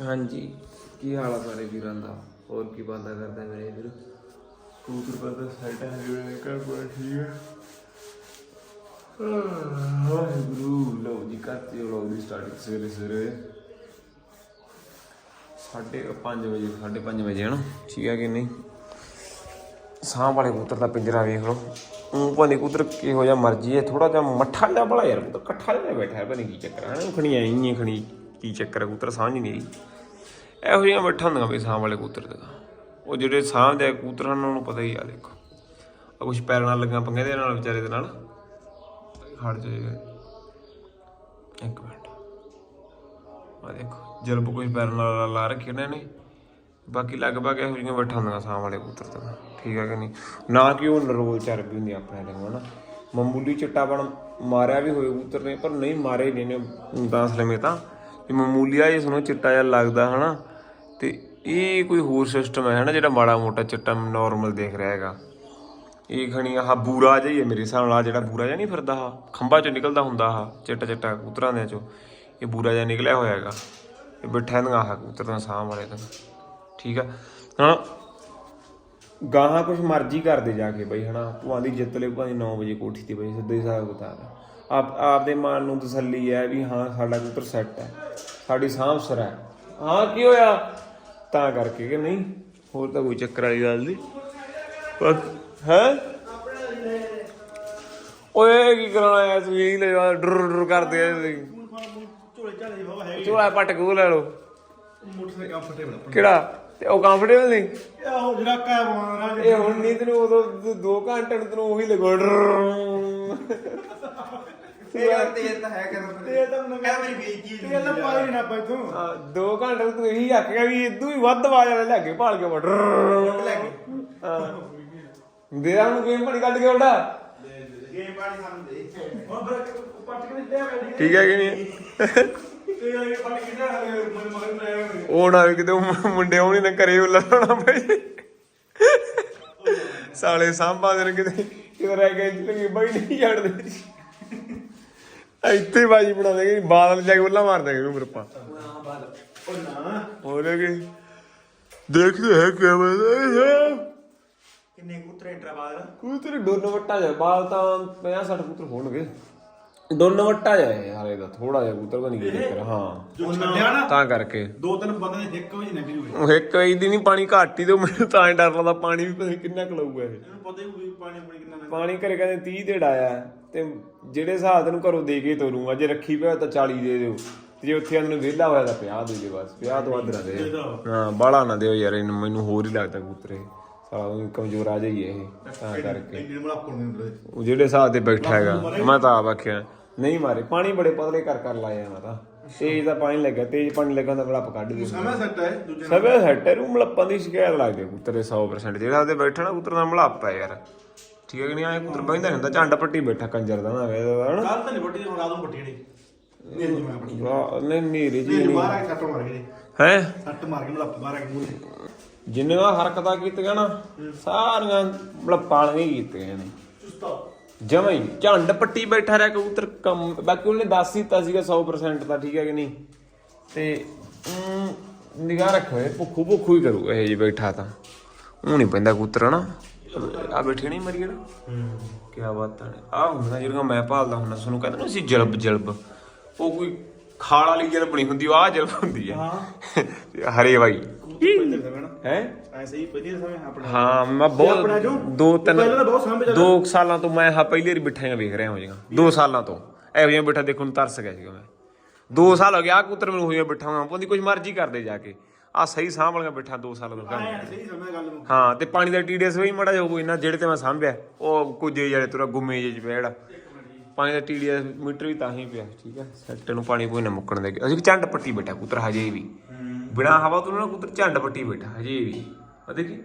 ਹਾਂਜੀ। ਕੀ ਹਾਲ ਆ ਸਾਰੇ ਵੀਰਾਂ ਦਾ? ਹੋਰ ਕੀ ਬੰਦਾ ਕਰਦਾ ਮੇਰੇ ਵੀਰ? ਕਬੂਤਰ ਪਤਾ ਸਾਈਡ ਹੈ ਜਿਹੜੇ ਕਰ ਪਾ ਠੀਕ ਹੈ। ਵਾਹਿਗੁਰੂ, ਲਓ ਜੀ ਕਰਤੇ ਲਓ ਦੀ ਸਟਾਰਟਿੰਗ ਸਵੇਰੇ ਸਵੇਰੇ। ਸਾਢੇ 5 ਵਜੇ, ਸਾਢੇ 5 ਵਜੇ, ਹਨਾ? ਠੀਕ ਹੈ ਕਿ ਨਹੀਂ? ਸਾਹ ਵਾਲੇ ਕਬੂਤਰ ਦਾ ਪਿੰਜਰਾ ਵੇਖ ਲਓ। ਉਹ ਭਾਵੇਂ ਕਬੂਤਰ ਕਿਹੋ ਜਿਹਾ ਮਰਜ਼ੀ ਹੈ ਥੋੜਾ ਜਿਹਾ ਮੱਠਾ ਜਿਹਾ ਬੜਾ ਯਾਰ ਕਬੂਤਰ ਇਕੱਠਾ ਜਿਹਾ ਬੈਠਾ ਹੈ, ਪਤਾ ਕੀ ਚੱਕਰ ਹੈ। ਨਾ ਖਣੀ ਆਈ ਹੈ ਖਣੀ ਕੀ ਚੱਕਰ ਹੈ ਕਬੂਤਰ ਸਮਝ ਨਹੀਂ ਆਈ ਇਹੋ ਜਿਹੀਆਂ ਬੈਠਾ ਹੁੰਦੀਆਂ ਵੀ ਸਾਹ ਵਾਲੇ ਕਬੂਤਰ ਦੇ ਉਹ ਜਿਹੜੇ ਸਾਹ ਦੇ ਕਬੂਤਰਾਂ ਨੂੰ ਉਹਨੂੰ ਪਤਾ ਹੀ ਆ, ਦੇਖੋ। ਆ ਕੁਛ ਪੈਰਾਂ ਨਾਲ ਲੱਗਾਂ ਪੰਗੇ ਦੇ ਨਾਲ, ਵਿਚਾਰੇ ਦੇ ਨਾਲ। ਖੜ ਜਾਏਗਾ ਇੱਕ ਮਿੰਟ। ਆ ਦੇਖੋ, ਜਲਬ ਕੋਈ ਪੈਰਾਂ ਨਾਲ ਲਾ ਰੱਖੇ ਉਹਨਾਂ ਨੇ। ਬਾਕੀ ਲਗਭਗ ਇਹੋ ਜਿਹੀਆਂ ਬੈਠਾ ਹੁੰਦੀਆਂ ਸਾਹ ਵਾਲੇ ਕਬੂਤਰ ਤਾਂ ਠੀਕ ਹੈ ਕਿ ਨਹੀਂ? ਨਾ ਕਿ ਉਹ ਨਰੋਲ ਚਰਬੀ ਹੁੰਦੀ ਆਪਣੇ ਦੇ ਹਨਾ? ਮਾਮੂਲੀ ਚਿੱਟਾਪਣ ਮਾਰਿਆ ਵੀ ਹੋਏ ਕਬੂਤਰ ਨੇ, ਪਰ ਨਹੀਂ ਮਾਰੇ ਨਹੀਂ ਨੇ ਤਾਂ ਅਸਲ ਤਾਂ ਇਹ ਮਾਮੂਲੀਆ ਜੇ ਸੁਣੋ ਚਿੱਟਾ ਜਿਹਾ ਲੱਗਦਾ, ਹਨਾ? ਤੇ ਇਹ ਕੋਈ ਹੋਰ ਸਿਸਟਮ ਹੈ, ਹਨਾ, ਜਿਹੜਾ ਮਾੜਾ ਮੋਟਾ ਚਿੱਟਾ ਨਾਰਮਲ ਦੇਖ ਰਿਹਾ ਹੈਗਾ? ਇਹ ਖਣੀ ਆਹ ਬੂਰਾ ਜਿਹਾ ਹੀ ਹੈ ਮੇਰੇ ਹਿਸਾਬ ਨਾਲ ਜਿਹੜਾ ਬੂਰਾ ਜਿਹਾ ਨਹੀਂ ਫਿਰਦਾ ਆਹ, ਖੰਭਾਂ ਚੋਂ ਨਿਕਲਦਾ ਹੁੰਦਾ ਆਹ, ਚਿੱਟਾ ਚਿੱਟਾ ਕਬੂਤਰਾਂ ਦੇ ਚੋਂ। ਇਹ ਬੂਰਾ ਜਿਹਾ ਨਿਕਲਿਆ ਹੋਇਆ ਹੈਗਾ। ਇਹ ਬਿਠਾ ਦੀਆਂ ਆਹ ਕਬੂਤਰ ਦਾ ਸਾਹ ਵਾਲੇ ਦਾ ਠੀਕ ਆ? ਹਾਂ ਗਾਹਾਂ ਕੁਛ ਮਰਜ਼ੀ ਕਰਦੇ ਜਾ ਕੇ ਬਈ, ਹਨਾ? ਭੂਆਂ ਦੀ ਜਿੱਤ ਲੈ ਭਾਵੇਂ ਦੀ 9 ਵਜੇ ਕੋਠੀ ਤੇ ਬਈ, ਸਿੱਧੇ ਹੀ ਹਿਸਾਬ ਕਿਤਾਬ ਆਪ ਆਪਦੇ ਮਨ ਨੂੰ ਤਸੱਲੀ ਹੈ ਵੀ ਹਾਂ, ਸਾਡਾ ਕਬੂਤਰ ਸੈੱਟ ਹੈ, ਸਾਡੀ ਸਾਂਭ ਸਰ ਹੈ। ਹਾਂ, ਕੀ ਹੋਇਆ? ਤਾਂ ਕਰਕੇ ਕਿ ਨਹੀਂ, ਹੋਰ ਤਾਂ ਕੋਈ ਚੱਕਰ ਵਾਲੀ ਗੱਲ ਨਹੀਂ। ਹੈ? ਓਏ, ਕੀ ਕਰਾਉਣਾ ਐ ਤੂੰ ਇਹੀ ਲੈ ਜਾ ਡਰ ਡਰ ਕਰਦੇ ਆ ਤੁਸੀਂ। ਝੋਲੇ ਝਾਲੇ ਬਾਬਾ ਹੈ ਚੋਲਾ ਪਟ ਕੇ ਉਹ ਲੈ ਲਓ। ਮੋਟਰਸਾਈਕਲ ਕੰਫਰਟੇਬਲ ਕਿਹੜਾ? ਤੇ ਉਹ ਕੰਫਰਟੇਬਲ ਨਹੀਂ? ਇਹ ਜਿਹੜਾ ਕਾ ਬਣਾ ਇਹ ਹੁਣ ਨਹੀਂ ਤੈਨੂੰ ਉਦੋਂ 2 ਘੰਟੇ ਨੂੰ ਤੈਨੂੰ ਉਹੀ ਲੱਗੋ ਤਾਂ ਹੈ ਤੇ ਇਹ ਤਾਂ ਮੈਨੂੰ ਕਹਿ ਮੇਰੀ ਬੇਇੱਜ਼ਤੀ ਤੇ ਇਹ ਤਾਂ ਪਾਈ ਨਾ ਪਾਈ ਤੂੰ 2 ਘੰਟੇ ਤੂੰ ਇਹੀ ਆਖੇਗਾ ਵੀ ਇਦੋਂ ਹੀ ਵੱਧ ਆਵਾਜ਼ ਆਵੇ ਲੱਗੇ ਭਾਲ ਕੇ ਵੜ ਲੈ ਕੇ। ਦੇਰਾ ਨੂੰ ਗੇਮ ਪਾਣੀ ਕੱਢ ਕੇ ਉਲਟਾ ਗੇਮ ਪਾਣੀ ਸਾਨੂੰ ਦੇ। ਹੁਣ ਬਰਕ ਪੱਟ ਕੇ ਦਿੱਤੇ ਆ ਬੈਠੀ ਠੀਕ ਹੈ ਕਿ ਨਹੀਂ? ਕੇ ਲੈ ਉਹ ਨਾ ਕਿਤੇ ਮੁੰਡੇ ਹੋਣੀ ਨਾ ਕਰੇ ਉੱਲਣਾ ਪਈ ਸਾਲੇ ਸਾਂਭਾ ਦੇ ਕਿਤੇ। ਕਿਤੇ ਰਹਿ ਗਏ ਜਿੱਤੇ ਬਈ ਨਹੀਂ ਛੱਡਦੇ। ਇੱਥੇ ਬਾਜੀ ਬਣਾ ਦੇਗੇ ਬਾਦਲ ਜਾ ਕੇ ਉੱਲਾ ਮਾਰ ਦੇਗੇ ਨੂੰ ਮਰਪਾ ਉਹ ਨਾ ਹੋ ਗਏ ਦੇਖਦੇ ਹੈ ਕਿਆ ਬਣਾ ਕਿੰਨੇ ਕੂਤਰ ਇੰਟਰਾ ਬਾਅਦ ਕੂਤਰ ਡੋਨ ਵੱਟਾ ਜਾ ਬਾਲ ਤਾਂ 50 60 ਕੂਤਰ ਹੋਣਗੇ। ਡੋਨ ਵੱਟਾ ਜਾ ਹਾਲੇ ਦਾ ਥੋੜਾ ਜਿਹਾ ਕੂਤਰ ਬਣ ਗਿਆ ਚੱਕਰ ਹਾਂ। ਜੋ ਛੱਡਿਆ ਨਾ ਤਾਂ ਕਰਕੇ। ਦੋ ਤਿੰਨ ਬੰਦੇ ਇੱਕ ਵਜੇ ਨਿਕਲ ਜੂਗੇ। ਉਹ ਇੱਕ ਵਜੇ ਦੀ ਨਹੀਂ ਪਾਣੀ ਘੱਟ ਹੀ ਤੇ ਮੈਨੂੰ ਤਾਂ ਹੀ ਡਰ ਲੱਗਦਾ ਪਾਣੀ ਵੀ ਪਤਾ ਨੀ ਕਿੰਨਾ ਕੁ ਲਊਗਾ ਇਹ। ਇਹਨੂੰ ਪਤਾ ਹੀ ਹੋਊ ਪਾਣੀ ਪਾਣੀ ਕਿੰਨਾ ਨਾ ਪਾਣੀ ਘਰੇ ਕਹਿੰਦੇ 30 ਦੇ ਡਾਇਆ ਤੇ ਜਿਹੜੇ ਹਿਸਾਬ ਤੈਨੂੰ ਘਰੋਂ ਦੇ ਕੇ ਤੋਰੂ ਅਜੇ ਰੱਖੀ ਪਿਆ ਤਾਂ 40 ਦੇ ਦਿਓ। ਤੇ ਜੇ ਉੱਥੇ ਅੰਦਰ ਵਿਹਲਾ ਹੋਇਆ ਤਾਂ 50 ਦੇ ਦਿਓ ਬਸ 50 ਤੋਂ ਵੱਧ ਨਾ ਦੇ। ਹਾਂ ਬਾਹਲਾ ਨਾ ਦਿਓ ਯਾਰ ਇਹਨੂੰ ਮੈਨੂੰ ਹੋਰ ਹੀ ਲੱਗਦਾ ਕਬੂਤਰੇ ਸਾਲਾ ਕਮਜ਼ੋਰ ਆ ਜਾਈ ਇਹ ਤਾਂ ਕਰਕੇ। ਉਹ ਜਿਹੜੇ ਹਿਸਾਬ ਤੇ ਬੈਠਾ ਹੈਗਾ ਮੈਂ ਤਾਂ ਆਪ ਆਖਿਆ ਨਹੀਂ ਮਾਰੇ ਪਾਣੀ ਬੜੇ ਪਤਲੇ ਕਰ ਕਰ ਲਾਇਆ ਮੈਂ ਤਾਂ। ਤੇਜ਼ ਦਾ ਪਾਣੀ ਲੱਗਾ ਤੇਜ਼ ਪਾਣੀ ਲੱਗਾ ਤਾਂ ਬੜਾ ਕੱਢ ਦਿੰਦਾ। ਸਮਝ ਸਕਦਾ ਹੈ ਦੂਜੇ ਸਭੇ ਸੈਟਰ ਨੂੰ ਮਲੱਪਾਂ ਦੀ ਸ਼ਿਕਾਇਤ ਲੱਗਦੀ ਕੁੱਤਰ ਦੇ 100% ਜਿਹੜਾ ਉਹਦੇ ਬੈਠਾ ਨਾ ਕੁੱਤਰ ਦਾ ਮਲੱਪ ਯਾਰ। ਠੀਕ ਹੈ ਕਿ ਨਹੀਂ? ਆਏ ਕੁੱਤਰ ਬੈਠਦਾ ਨਹੀਂ ਹੁੰਦਾ ਝੰਡ ਪੱਟੀ ਬੈਠਾ ਕੰਜਰ ਦਾ ਨਾ ਵੇ ਹਨਾ। ਕੱਲ ਤਾਂ ਨਹੀਂ ਵੱਟੀ ਹੁਣ ਰਾਤ ਨੂੰ ਜਿਹੜੀ ਨਹੀਂ। ਜੀ ਮੈਂ ਆਪਣੀ ਵਾਹ, ਨਹੀਂ ਨੀਰੀ ਜੀ ਨਹੀਂ ਨਹੀਂ ਬਾਹਰ ਆ ਕੇ ਸੱਟ ਮਾਰ ਗਏ ਹੈ? ਸੱਟ ਮਾਰ ਕੇ ਬਾਹਰ ਆ ਕੇ ਮੂੰਹ ਜਿੰਨੀਆਂ ਹਰਕਤਾਂ ਕੀਤੀਆਂ ਨਾ ਸਾਰੀਆਂ ਮਲੱਪਾਂ ਵਾਲੀਆਂ ਹੀ ਕੀਤੀਆਂ ਨੇ। ਚੁਸਤਾ ਜਮਾਂ ਹੀ ਝੰਡ ਪੱਟੀ ਬੈਠਾ ਰਿਹਾ ਕਬੂਤਰ ਕੰਮ ਬਾਕੀ ਉਹਨੇ ਦੱਸ ਹੀ ਦਿੱਤਾ ਸੀਗਾ 100% ਤਾਂ ਠੀਕ ਹੈ ਕਿ ਨਹੀਂ। ਤੇ ਨਿਗਾਹ ਰੱਖੋ ਇਹ ਭੁੱਖੂ ਭੁੱਖੂ ਹੀ ਕਰੂਗਾ ਇਹ ਜੀ ਬੈਠਾ ਤਾਂ। ਉਹ ਨਹੀਂ ਪੈਂਦਾ ਕਬੂਤਰ ਹਨਾ। ਆ ਬੈਠੇ ਨਹੀਂ ਮਰੀ ਜਿਹੜਾ ਕੀ ਬਾਤ ਹੈ ਆ ਹੁੰਦਾ ਜਿਹੜਾ ਮੈਂ ਭਾਲਦਾ ਹੁੰਦਾ ਤੁਹਾਨੂੰ ਕਹਿੰਦੇ ਨਾ ਸੀ ਜਲਬ ਜਲਬ। ਉਹ ਕੋਈ ਖਾਲ ਵਾਲੀ ਜਲਬ ਨਹੀਂ ਹੁੰਦੀ ਆ ਜਲਬ ਹੁੰਦੀ ਹੈ। ਹਰੇ ਬਾਈ ਹੈ ਐਸੇ ਹੀ? ਸਮੇਂ ਆਪਣਾ। ਹਾਂ ਮੈਂ ਬਹੁਤ ਦੋ ਤਿੰਨ। ਦੋ ਸਾਲਾਂ ਤੋਂ ਮੈਂ ਹਾਂ ਪਹਿਲੀ ਵਾਰੀ ਬਿਠਾਈਆਂ ਵੇਖ ਰਿਹਾ ਹੋ ਜੀਆਂ ਦੋ ਸਾਲਾਂ ਤੋਂ। ਇਹੋ ਜਿਹੀਆਂ ਬਿਠਾ ਦੇਖਣ ਨੂੰ ਤਰਸ ਗਿਆ ਸੀਗਾ ਮੈਂ। ਦੋ ਸਾਲ ਹੋ ਗਿਆ ਆ ਕਬੂਤਰ ਮੈਨੂੰ ਹੋਈਆਂ ਬਿਠਾਵਾਂ ਪਉਂਦੀ ਕੁਝ ਮਰਜ਼ੀ ਕਰਦੇ ਜਾ ਕੇ। ਆ ਸਹੀ ਸਾਂਭ ਵਾਲੀਆਂ ਬਿਠਾ ਦੋ ਸਾਲ ਤੋਂ ਕੰਮ। ਐ ਸਹੀ ਸਮੇਂ ਗੱਲ ਨੂੰ ਹਾਂ ਤੇ ਪਾਣੀ ਦਾ ਟੀਡੀਐਸ ਵੀ ਮੜਾ ਜਾ ਕੋਈ ਨਾ ਜਿਹੜੇ ਤੇ ਮੈਂ ਸਾਂਭਿਆ ਉਹ ਕੁਝ ਜਿਹੜੇ ਤੁਰਾ ਗੁੰਮੇ ਜਿਹੇ ਚ ਪਿਆ ਜਿਹੜਾ ਪਾਣੀ ਦਾ ਟੀਡੀਐਸ ਮੀਟਰ ਵੀ ਤਾਂ ਹੀ ਪਿਆ ਠੀਕ ਹੈ ਸੈੱਟ ਨੂੰ ਪਾਣੀ ਕੋਈ ਨਾ ਮੁੱਕਣ ਦੇ ਅਸੀਂ ਝੰਡ ਪੱਟੀ ਬੈਠਾ ਕਬੂਤਰ ਹਜੇ ਵੀ। ਬਿਨਾ ਹਵਾ ਤੋਂ ਨਾ ਕਬੂਤਰ ਝੰਡ ਪੱਟੀ ਬੈਠਾ ਹਜੇ ਵੀ। ਆ ਦੇਖੀ।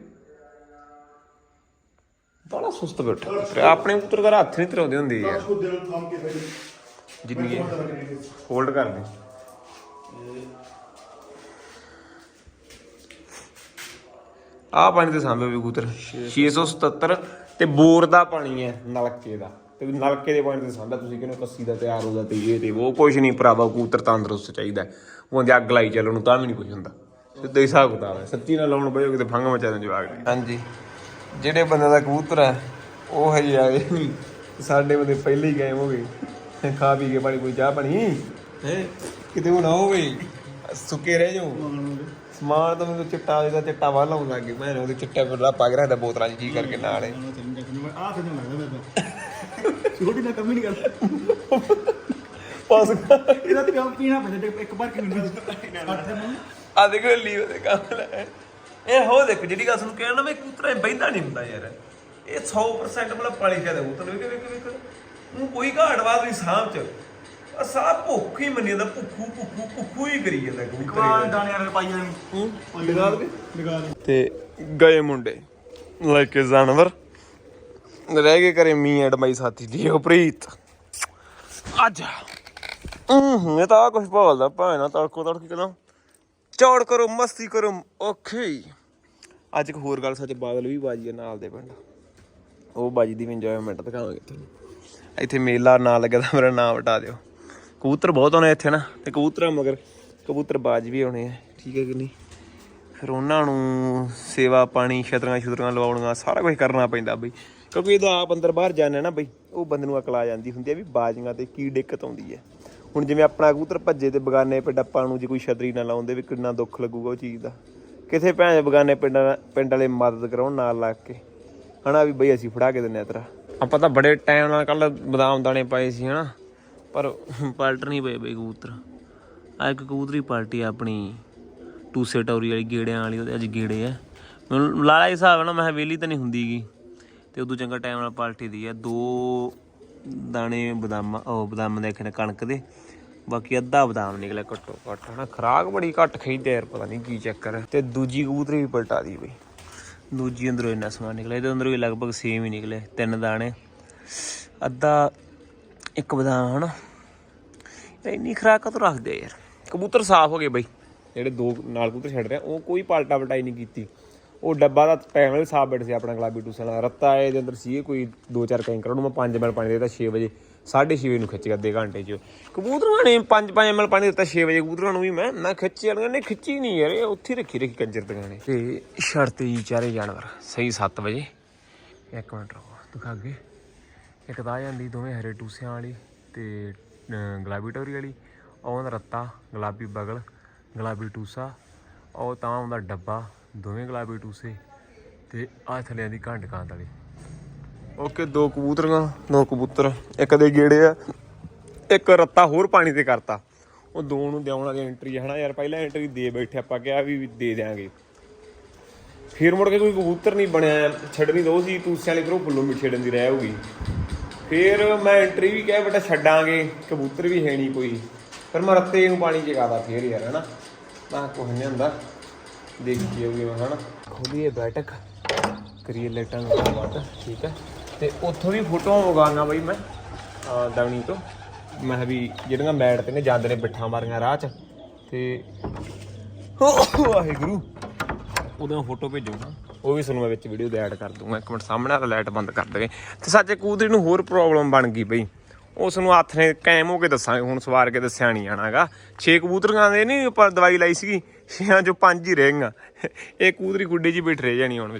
ਬੜਾ ਸੁਸਤ ਬੈਠਾ। ਆਪਣੇ ਕਬੂਤਰ ਦਾ ਹੱਥ ਨਹੀਂ ਧਰਾਉਂਦੇ ਹੁੰਦੇ ਯਾਰ। ਕੇ ਜਿੰਨੀ ਹੋਲਡ ਕਰ ਦੇ ਆ ਪਾਣੀ ਤੇ ਸਾਂਭੇ ਵੀ ਕਬੂਤਰ। 677 ਤੇ ਬੋਰ ਦਾ ਪਾਣੀ ਹੈ ਨਲਕੇ ਦਾ। ਤੇ ਨਲਕੇ ਦੇ ਪਾਣੀ ਤੇ ਸਾਂਭਾ ਤੁਸੀਂ ਕਿਹਨੂੰ ਕੱਸੀ ਦਾ ਤਿਆਰ ਹੋਦਾ ਤੇ ਇਹ ਤੇ ਉਹ ਕੁਝ ਨਹੀਂ ਭਰਾਵਾ ਕਬੂਤਰ ਤੰਦਰੁਸਤ ਚਾਹੀਦਾ ਹੈ। ਉਹ ਆਂਦੇ ਅੱਗ ਲਾਈ ਚੱਲ ਉਹਨੂੰ ਤਾਂ ਵੀ ਨਹੀਂ ਕੁਝ ਹੁੰਦਾ। ਸਿੱਧਾ ਹੀ ਹਿਸਾਬ ਕਿਤਾਬ ਹੈ। ਸੱਚੀ ਨਾਲ ਲਾਉਣ ਬਈ ਕਿਤੇ ਫੰਗ ਮਚਾ ਦੇ ਜਵਾਗ ਨੇ। ਹਾਂਜੀ। ਜਿਹੜੇ ਬੰਦੇ ਦਾ ਕਬੂਤਰ ਹੈ ਉਹ ਹਜੇ ਆਏ ਨਹੀਂ। ਸਾਡੇ ਬੰਦੇ ਪਹਿਲੇ ਹੀ ਗਏ ਹੋ ਗਏ। ਖਾ ਪੀ ਕੇ ਪਾਣੀ ਕੋਈ ਚਾਹ ਪਾਣੀ? ਹੈ। ਕਿਤੇ ਹੁਣ ਆਓਗੇ ਸੁੱਕੇ ਰਹਿ ਜਾਓ। ਸਮਾਨ ਤਾਂ ਮੈਨੂੰ ਚਿੱਟਾ ਜਿਹਦਾ ਚਿੱਟਾ ਵਾਹ ਲਾਉਣ ਲੱਗ ਗਏ ਮੈਂ ਉਹਦੇ ਚਿੱਟੇ ਪਰ ਪਾ ਕੇ ਰੱਖਦਾ ਬੋਤਲਾਂ 'ਚ ਜੀ ਕਰਕੇ ਨਾਲ। ਆ ਫਿਰ ਲੱਗਦਾ ਮੈਂ ਛੋਟੀ ਨਾ ਕਮੀ ਨਹੀਂ ਕਰਦਾ। ਪਾਸ ਇਹਦਾ ਤੇ ਕੰਮ ਪੀਣਾ ਪੈਂਦਾ ਤੇ ਇੱਕ ਵਾਰ ਕਿ ਮੈਨੂੰ ਆ ਦੇਖੋ ਲੀਵ ਦੇ ਕੰਮ ਲੈ ਇਹ ਹੋ ਦੇਖ ਜਿਹੜੀ ਗੱਲ ਤੁਹਾਨੂੰ ਕਹਿਣਾ ਮੈਂ ਕੂਤਰਾ ਬੈਂਦਾ ਨਹੀਂ ਹੁੰਦਾ ਯਾਰ। ਇਹ 100% ਮਤਲਬ ਪਾਲੀ ਜਾਂਦਾ ਕੂਤਰ ਵੇਖ ਵੇਖ ਵੇਖ ਉਹ ਕੋਈ ਘਾਟ ਬਾਤ ਨਹੀਂ ਸਾਹ ਚ। ਆ ਭੁੱਖ ਹੀ ਮੰਨੀ ਜਾਂਦਾ ਭੁੱਖੂ ਭੁੱਖੂ ਭੁੱਖੂ ਹੀ ਕਰੀ ਜਾਂਦਾ ਕਮਾਲ ਕਬੂਤਰ ਦਾਣੇ ਵਾਲੇ ਨੇ ਹੂੰ। ਲਗਾ ਦੇ। ਲਗਾ ਦੇ। ਤੇ ਗਏ ਮੁੰਡੇ ਲੈ ਕੇ ਜਾਨਵਰ। ਰਹਿ ਗਏ ਘਰੇ ਮੀ ਐਂਡ ਮਾਈ ਸਾਥੀ ਲਿਓਪ੍ਰੀਤ ਅੱਜ। ਹੂੰ ਇਹ ਤਾਂ ਆ ਕੁਝ ਭਾਲਦਾ ਭਾਵੇਂ ਨਾ ਤੜਕੋ ਤੜਕੀ ਕਰਾਂ। ਚੌੜ ਕਰੋ ਮਸਤੀ ਕਰੋ ਓਕੇ ਅੱਜ ਇੱਕ ਹੋਰ ਗੱਲ ਸੱਚ ਬਾਦਲ ਵੀ ਬਾਜੀ ਨਾਲ ਦੇ ਪਿੰਡ। ਉਹ ਬਾਜੀ ਦੀ ਵੀ ਇੰਜੋਇਮੈਂਟ ਦਿਖਾਵਾਂਗੇ ਤੁਹਾਨੂੰ। ਇੱਥੇ ਮੇਲਾ ਨਾ ਲੱਗਿਆ ਤਾਂ ਮੇਰਾ ਨਾਮ ਹਟਾ ਦਿਓ। ਕਬੂਤਰ ਬਹੁਤ ਆਉਣੇ ਇੱਥੇ ਨਾ, ਤੇ ਕਬੂਤਰਾਂ ਮਗਰ ਕਬੂਤਰ ਬਾਜ ਵੀ ਆਉਣੇ ਆ, ਠੀਕ ਹੈ ਕਿ ਨਹੀਂ? ਫਿਰ ਉਹਨਾਂ ਨੂੰ ਸੇਵਾ ਪਾਣੀ, ਛਤਰੀਆਂ ਛੁਤਰੀਆਂ ਲਵਾਉਣੀਆਂ, ਸਾਰਾ ਕੁਝ ਕਰਨਾ ਪੈਂਦਾ ਬਈ। ਕਿਉਂਕਿ ਜਦੋਂ ਆਪ ਅੰਦਰ ਬਾਹਰ ਜਾਂਦੇ ਨਾ ਬਈ, ਉਹ ਬੰਦੇ ਨੂੰ ਅਕਲ ਆ ਜਾਂਦੀ ਹੁੰਦੀ ਹੈ ਵੀ ਬਾਜੀਆਂ ਤੇ ਕੀ ਦਿੱਕਤ ਆਉਂਦੀ ਹੈ। ਹੁਣ ਜਿਵੇਂ ਆਪਣਾ ਕਬੂਤਰ ਭੱਜੇ ਤੇ ਬਗਾਨੇ ਪਿੰਡ ਆਪਾਂ ਨੂੰ ਜੇ ਕੋਈ ਛਤਰੀ ਨਾ ਲਾਉਂਦੇ ਵੀ ਕਿੰਨਾ ਦੁੱਖ ਲੱਗੂਗਾ ਉਹ ਚੀਜ਼ ਦਾ। ਕਿਥੇ ਭੈਣ ਬਗਾਨੇ ਪਿੰਡਾਂ ਪਿੰਡ ਵਾਲੇ ਮਦਦ ਕਰਾਉਣ ਨਾਲ ਲੱਗ ਕੇ। ਹਨਾ ਵੀ ਬਈ ਅਸੀਂ ਫੜਾ ਕੇ ਦਿੰਨੇ ਆ ਤੇਰਾ। ਆਪਾਂ ਤਾਂ ਬੜੇ ਟਾਈਮ ਨਾਲ ਕੱਲ ਬਦਾਮ ਦਾਣੇ ਪਾਏ ਸੀ, ਹਨਾ? ਪਰ ਪਲਟ ਨਹੀਂ ਪਏ ਬਈ ਕਬੂਤਰ। ਆ ਇੱਕ ਕਬੂਤਰੀ ਪਾਰਟੀ ਆਪਣੀ ਟੂਸੇ ਟੌਰੀ ਵਾਲੀ, ਗੇੜਿਆਂ ਵਾਲੀ, ਉਹਦੇ ਅੱਜ ਗੇੜੇ ਆ। ਮੈਨੂੰ ਲਾਲਾ ਹਿਸਾਬ ਨਾਲ ਮੈਂ ਕਿਹਾ ਵਿਹਲੀ ਤਾਂ ਨਹੀਂ ਹੁੰਦੀਗੀ ਤੇ ਉਦੋਂ ਚੰਗਾ ਟਾਈਮ ਨਾਲ ਪਾਰਟੀ ਦੀ ਆ। ਦੋ ਦਾਣੇ ਬਦਾਮਾਂ, ਉਹ ਬਦਾਮ ਦੇਖੇ ਨੇ ਕਣਕ ਦੇ। ਬਾਕੀ ਅੱਧਾ ਬਦਾਮ ਨਿਕਲਿਆ ਘੱਟੋ ਘੱਟ, ਹਨਾ? ਖਰਾਕ ਬੜੀ ਘੱਟ ਖਈਦੇ ਯਾਰ, ਪਤਾ ਨਹੀਂ ਕੀ ਚੱਕਰ ਹੈ ਤੇ ਦੂਜੀ ਕਬੂਤਰੀ ਵੀ ਪਲਟਾ ਦੀ ਬਈ। ਦੂਜੀ ਅੰਦਰੋਂ ਇੰਨਾ ਸਮਾਨ ਨਿਕਲਿਆ, ਇਹਦੇ ਅੰਦਰੋਂ ਵੀ ਲਗਭਗ ਸੇਮ ਹੀ ਨਿਕਲੇ, ਤਿੰਨ ਦਾਣੇ। ਅੱਧਾ ਇੱਕ ਬਦਾਮ ਹਨਾ? ਇੰਨੀ ਖਰਾਕ ਤੋਂ ਰੱਖਦੇ ਯਾਰ? ਕਬੂਤਰ ਸਾਫ਼ ਹੋ ਗਏ ਬਈ। ਜਿਹੜੇ ਦੋ ਨਾਲ ਕਬੂਤਰ ਛੱਡ ਰਿਹਾ ਉਹ ਕੋਈ ਪਲਟਾ ਪਲਟਾਈ ਨਹੀਂ ਕੀਤੀ। ਉਹ ਡੱਬਾ ਦਾ ਟਾਈਮ ਨਾਲ ਸਾਫ਼ ਬੈਠ ਸੀ ਆਪਣਾ ਗੁਲਾਬੀ ਟੂਸਣ ਵਾਲਾ ਰੱਤਾ ਇਹਦੇ ਅੰਦਰ ਸੀ ਕੋਈ 2-4 ਕੈਂਕਰ ਉਹਨੂੰ ਮੈਂ 5 ਮਿੰਟ ਪਾਣੀ ਦੇਤਾ 6 ਵਜੇ। 6:30 ਵਜੇ ਨੂੰ ਖਿੱਚ ਗਿਆ ਅੱਧੇ ਘੰਟੇ 'ਚ। ਕਬੂਤਰਾਂ ਨੇ 5-5 ਮਿੰਟ ਪਾਣੀ ਦਿੱਤਾ 6 ਵਜੇ। ਕਬੂਤਰਾਂ ਨੂੰ ਵੀ ਮੈਂ ਨਾ ਖਿੱਚੀ ਜਾਣਗੇ ਨੇ ਖਿੱਚੀ ਨਹੀਂ ਯਾਰ ਇਹ ਉੱਥੇ ਰੱਖੀ ਰੱਖੀ ਕੰਜਰ ਦਗਾਣੇ ਤੇ ਛੜਤੇ ਜੀ ਚਾਰੇ ਜਾਨਵਰ ਸਹੀ 7 ਵਜੇ। ਇੱਕ ਮਿੰਟ ਰੁਕੋ ਦਿਖਾ ਅੱਗੇ ਇੱਕ ਤਾਂ ਆ ਜਾਂਦੀ ਦੋਵੇਂ ਹਰੇ ਟੂਸਿਆਂ ਵਾਲੀ ਤੇ ਗੁਲਾਬੀ ਟੋਰੀ ਵਾਲੀ। ਉਹ ਰੱਤਾ, ਗੁਲਾਬੀ ਬਗਲ, ਗੁਲਾਬੀ ਟੂਸਾ। ਉਹ ਤਾਂ ਉਹਦਾ ਡੱਬਾ, ਦੋਵੇਂ ਗੁਲਾਬੀ ਟੂਸੇ ਤੇ ਆ ਥੱਲੇ ਦੀ ਘੰਟ ਕਾਂਤ ਵਾਲੀ। ਓਕੇ, ਦੋ ਕਬੂਤਰੀਆਂ, ਦੋ ਕਬੂਤਰ, ਇੱਕ ਦੇ ਗੇੜੇ ਆ, ਇੱਕ ਰੱਤਾ ਹੋਰ ਪਾਣੀ ਤੇ ਕਰਤਾ। ਉਹ ਦੋ ਨੂੰ ਦੇਉਣ ਵਾਲੀ ਐਂਟਰੀ ਹੈ ਨਾ ਯਾਰ, ਪਹਿਲਾਂ ਐਂਟਰੀ ਦੇ ਬੈਠੇ ਆਪਾਂ, ਕਿਹਾ ਵੀ ਦੇ ਦਿਆਂਗੇ। ਫਿਰ ਮੁੜ ਕੇ ਕੋਈ ਕਬੂਤਰ ਨਹੀਂ ਬਣਿਆ, ਛੱਡਣੀ ਦੋ ਸੀ, ਟੂਸਿਆਂ ਵਾਲੇ ਫਿਰ ਉਹ ਫੁੱਲੋਂ ਮਿੱਠੀ ਛੱਡਣ ਦੀ ਰਹਿ ਹੋਗੀ ਫਿਰ ਮੈਂ ਐਂਟਰੀ ਵੀ ਕਿਹਾ, ਬੇਟਾ ਛੱਡਾਂਗੇ, ਕਬੂਤਰ ਵੀ ਹੈ ਨਹੀਂ ਕੋਈ। ਫਿਰ ਮੈਂ ਰੱਤੇ ਨੂੰ ਪਾਣੀ ਜਗਾਦਾ ਫੇਰ ਯਾਰ, ਹਨਾ? ਮੈਂ ਕੁਝ ਨਹੀਂ ਹੁੰਦਾ। ਦੇਖੀਏ ਵੀ ਮੈਂ, ਹਨਾ? ਖੋਲੀਏ ਬੈਠਕ, ਕਰੀਏ ਲਾਈਟਾਂ ਨੂੰ ਬਾਤ ਠੀਕ ਹੈ? ਤੇ ਉੱਥੋਂ ਵੀ ਫੋਟੋਆਂ ਮੰਗਾਉਣਾ ਬਈ ਮੈਂ ਆ ਦਵਣੀ ਤੋਂ। ਮੈਂ ਕਿਹਾ ਵੀ ਜਿਹੜੀਆਂ ਮੈਟ ਤੇ ਨੇ, ਜਾਂਦੇ ਨੇ ਬਿੱਠਾਂ ਮਾਰੀਆਂ ਰਾਹ 'ਚ। ਤੇ ਵਾਹਿਗੁਰੂ, ਉਹਦਾ ਫੋਟੋ ਭੇਜੋ ਭੇਜੂਗਾ। ਉਹ ਵੀ ਤੁਹਾਨੂੰ ਮੈਂ ਵਿੱਚ ਵੀਡੀਓ ਦੇ ਐਡ ਕਰ ਦੂੰਗਾ ਇੱਕ ਮਿੰਟ, ਸਾਹਮਣੇ ਵਾਲਾ ਲਾਈਟ ਬੰਦ ਕਰ ਦੇਵੇ। ਤੇ ਸੱਚੇ ਕੂਦਰੀ ਨੂੰ ਹੋਰ ਪ੍ਰੋਬਲਮ ਬਣ ਗਈ ਬਈ। ਉਸ ਨੂੰ ਹੱਥ ਨੇ ਕਾਇਮ ਹੋ ਕੇ ਦੱਸਾਂਗੇ, ਹੁਣ ਸਵਾਰ ਕੇ ਦੱਸਿਆ ਨਹੀਂ ਜਾਣਾਗਾ। ਛੇ ਕਬੂਤਰਾਂ ਦੇ ਨਹੀਂ ਆਪਾਂ ਦਵਾਈ ਲਾਈ ਸੀਗੀ, ਛੇਆਂ ਚੋਂ ਪੰਜ ਹੀ ਰਹਿ ਇਹ ਕੂਦਰੀ ਗੁੱਡੇ 'ਚ ਹੀ ਬੈਠ ਰਹਿ ਜਾਣੀ ਹੁਣ।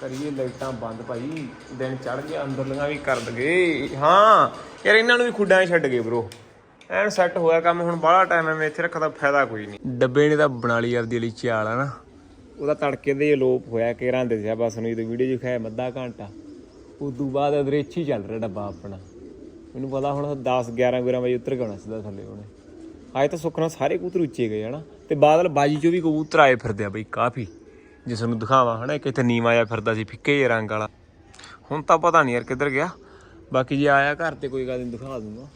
ਕਰੀਏ ਲਾਈਟਾਂ ਬੰਦ ਭਾਈ, ਦਿਨ ਚੜ ਗਿਆ, ਅੰਦਰਲੀਆਂ ਵੀ ਕਰ ਦਗੇ। ਹਾਂ, ਯਾਰ ਇਹਨਾਂ ਨੂੰ ਵੀ ਖੁੱਡਾਂ ਛੱਡ ਗਏ ਬ్రో ਐਨ ਸੈੱਟ ਹੋਇਆ ਕੰਮ ਹੁਣ ਬਾਹਲਾ ਟਾਈਮ ਐਵੇਂ ਇੱਥੇ ਰੱਖਦਾ ਫਾਇਦਾ ਕੋਈ ਨਹੀਂ। ਡੱਬੇ ਨੇ ਤਾਂ ਬਣਾ ਲਈ ਆਪਦੀ ਵਾਲੀ ਚਾਲ ਆ ਨਾ। ਉਹਦਾ ਤੜਕੇ ਦੇ ਅਲੋਪ ਹੋਇਆ ਕਿ ਰਾਂਦੇ ਸੀ ਬਸ ਨੂੰ ਜਦੋਂ ਵੀਡੀਓ 'ਚ ਖਾਇਆ ਮੱਧਾ ਘੰਟਾ। ਉਦੋਂ ਬਾਅਦ ਅਦਰੇਚ ਚੱਲ ਰਿਹਾ ਡੱਬਾ ਆਪਣਾ। ਮੈਨੂੰ ਪਤਾ ਹੁਣ 10 11 11 ਵਜੇ ਉੱਤਰ ਗਿਆ ਹੋਣਾ ਸਿੱਧਾ ਥੱਲੇ ਉਹਨੇ। ਅੱਜ ਤਾਂ ਸੁੱਖ ਨਾਲ ਸਾਰੇ ਕਬੂਤਰ ਉੱਚੇ ਗਏ ਹਨਾ। ਤੇ ਬਾਦਲ ਬਾਜੀ 'ਚੋਂ ਵੀ ਕਬੂਤਰ ਆਏ ਫਿਰਦੇ ਆ ਬਈ ਕਾਫੀ। ਜਿਸ ਨੂੰ ਦਿਖਾਵਾਂ ਹਨਾ ਇੱਕ ਇੱਥੇ ਨੀਵਾ ਆਇਆ ਫਿਰਦਾ ਸੀ ਫਿੱਕੇ ਜਿਹੇ ਰੰਗ ਵਾਲਾ। ਹੁਣ ਤਾਂ ਪਤਾ ਨਹੀਂ ਯਾਰ ਕਿੱਧਰ ਗਿਆ। ਬਾਕੀ ਜੇ ਆਇਆ ਘਰ ਤੇ ਕੋਈ ਗੱਲ ਨਹੀਂ ਦਿਖਾ ਦੂੰਗਾ।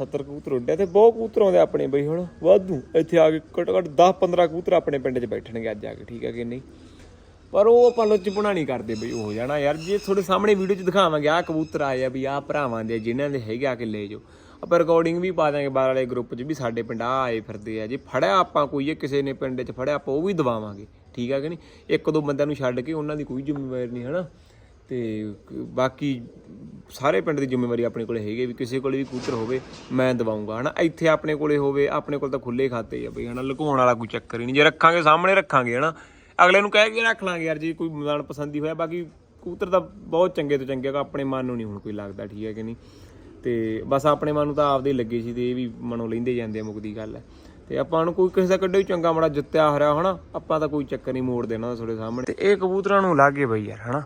70 ਕਬੂਤਰ ਉੱਡਿਆ ਤੇ ਬਹੁਤ ਕਬੂਤਰ ਆਉਂਦੇ ਆਪਣੇ ਬਈ ਹੁਣ ਵਾਧੂ। ਇੱਥੇ ਆ ਕੇ ਘੱਟੋ ਘੱਟ 10 15 ਕਬੂਤਰ ਆਪਣੇ ਪਿੰਡ 'ਚ ਬੈਠਣਗੇ ਅੱਜ ਆ ਕੇ ਠੀਕ ਹੈ ਕਿ ਨਹੀਂ? ਪਰ ਉਹ ਆਪਾਂ ਲੁੱਚਪੁਣਾ ਨਹੀਂ ਕਰਦੇ ਬਈ ਹੋ ਜਾਣਾ ਯਾਰ ਜੇ ਤੁਹਾਡੇ ਸਾਹਮਣੇ ਵੀਡੀਓ 'ਚ ਦਿਖਾਵਾਂਗੇ ਆਹ ਕਬੂਤਰ ਆਏ ਆ ਵੀ ਆਹ ਭਰਾਵਾਂ ਦੇ ਆ, ਜਿਨ੍ਹਾਂ ਦੇ ਹੈਗੇ ਆ ਕੇ ਲੈ ਜਾਓ। ਆਪਾਂ ਰਿਕਾਰਡਿੰਗ ਵੀ ਪਾ ਦਾਂਗੇ ਬਾਹਰ ਵਾਲੇ ਗਰੁੱਪ 'ਚ ਵੀ ਸਾਡੇ ਪਿੰਡ ਆ ਆਏ ਫਿਰਦੇ ਆ। ਜੇ ਫੜਿਆ ਆਪਾਂ ਕੋਈ ਕਿਸੇ ਨੇ ਪਿੰਡ 'ਚ ਫੜਿਆ ਆਪਾਂ ਉਹ ਵੀ ਦਵਾਵਾਂਗੇ ਠੀਕ ਆ ਕਿ ਨਹੀਂ? ਇੱਕ ਦੋ ਬੰਦਿਆਂ ਨੂੰ ਛੱਡ ਕੇ ਉਹਨਾਂ ਦੀ ਕੋਈ ਜ਼ਿੰਮੇਵਾਰੀ ਨਹੀਂ ਹਨਾ? ਤੇ ਬਾਕੀ ਸਾਰੇ ਪਿੰਡ ਦੀ ਜ਼ਿੰਮੇਵਾਰੀ ਆਪਣੇ ਕੋਲੇ ਹੈਗੀ ਹੈ ਵੀ ਕਿਸੇ ਕੋਲੇ ਵੀ ਕੂਤਰ ਹੋਵੇ, ਮੈਂ ਦਵਾਉਂਗਾ, ਹਨਾ? ਇੱਥੇ ਆਪਣੇ ਕੋਲੇ ਹੋਵੇ, ਆਪਣੇ ਕੋਲ ਤਾਂ ਖੁੱਲੇ ਖਾਤੇ ਆ ਬਈ, ਹਨਾ? ਲੁਕਾਉਣ ਵਾਲਾ ਕੋਈ ਚੱਕਰ ਹੀ ਨਹੀਂ। ਜੇ ਰੱਖਾਂਗੇ, ਸਾਹਮਣੇ ਰੱਖਾਂਗੇ, ਹਨਾ? ਅਗਲੇ ਨੂੰ ਕਹਿ ਕੇ ਰੱਖ ਲਾਂਗੇ, ਯਾਰ ਜੇ ਕੋਈ ਮਨ ਪਸੰਦੀ ਹੋਇਆ, ਬਾਕੀ ਕਬੂਤਰ ਤਾਂ ਬਹੁਤ ਚੰਗੇ ਤੋਂ ਚੰਗੇ ਆ ਆਪਣੇ ਮਨ ਨੂੰ ਨਹੀਂ ਹੁਣ ਕੋਈ ਲੱਗਦਾ, ਠੀਕ ਹੈ ਕਿ ਨਹੀਂ? ਤੇ ਬਸ ਆਪਣੇ ਮਨ ਨੂੰ ਤਾਂ ਆਪਦੇ ਹੀ ਲੱਗੇ ਸੀ ਤੇ ਇਹ ਵੀ ਮਨੋਂ ਲੈਂਦੇ ਜਾਂਦੇ ਆ ਮੁੱਕਦੀ ਗੱਲ ਹੈ। ਤੇ ਆਪਾਂ ਨੂੰ ਕੋਈ ਕਿਸੇ ਦਾ ਕੱਢੋ ਹੀ ਚੰਗਾ, ਮਾੜਾ ਜਿੱਤਿਆ ਹਰਿਆ, ਹਨਾ? ਆਪਾਂ ਤਾਂ ਕੋਈ ਚੱਕਰ ਨਹੀਂ ਮੋੜ ਦੇਣਾ ਤੁਹਾਡੇ ਸਾਹਮਣੇ। ਤੇ ਇਹ ਕਬੂਤਰਾਂ ਨੂੰ ਲਾਗੇ ਬਈ ਯਾਰ, ਹਨਾ?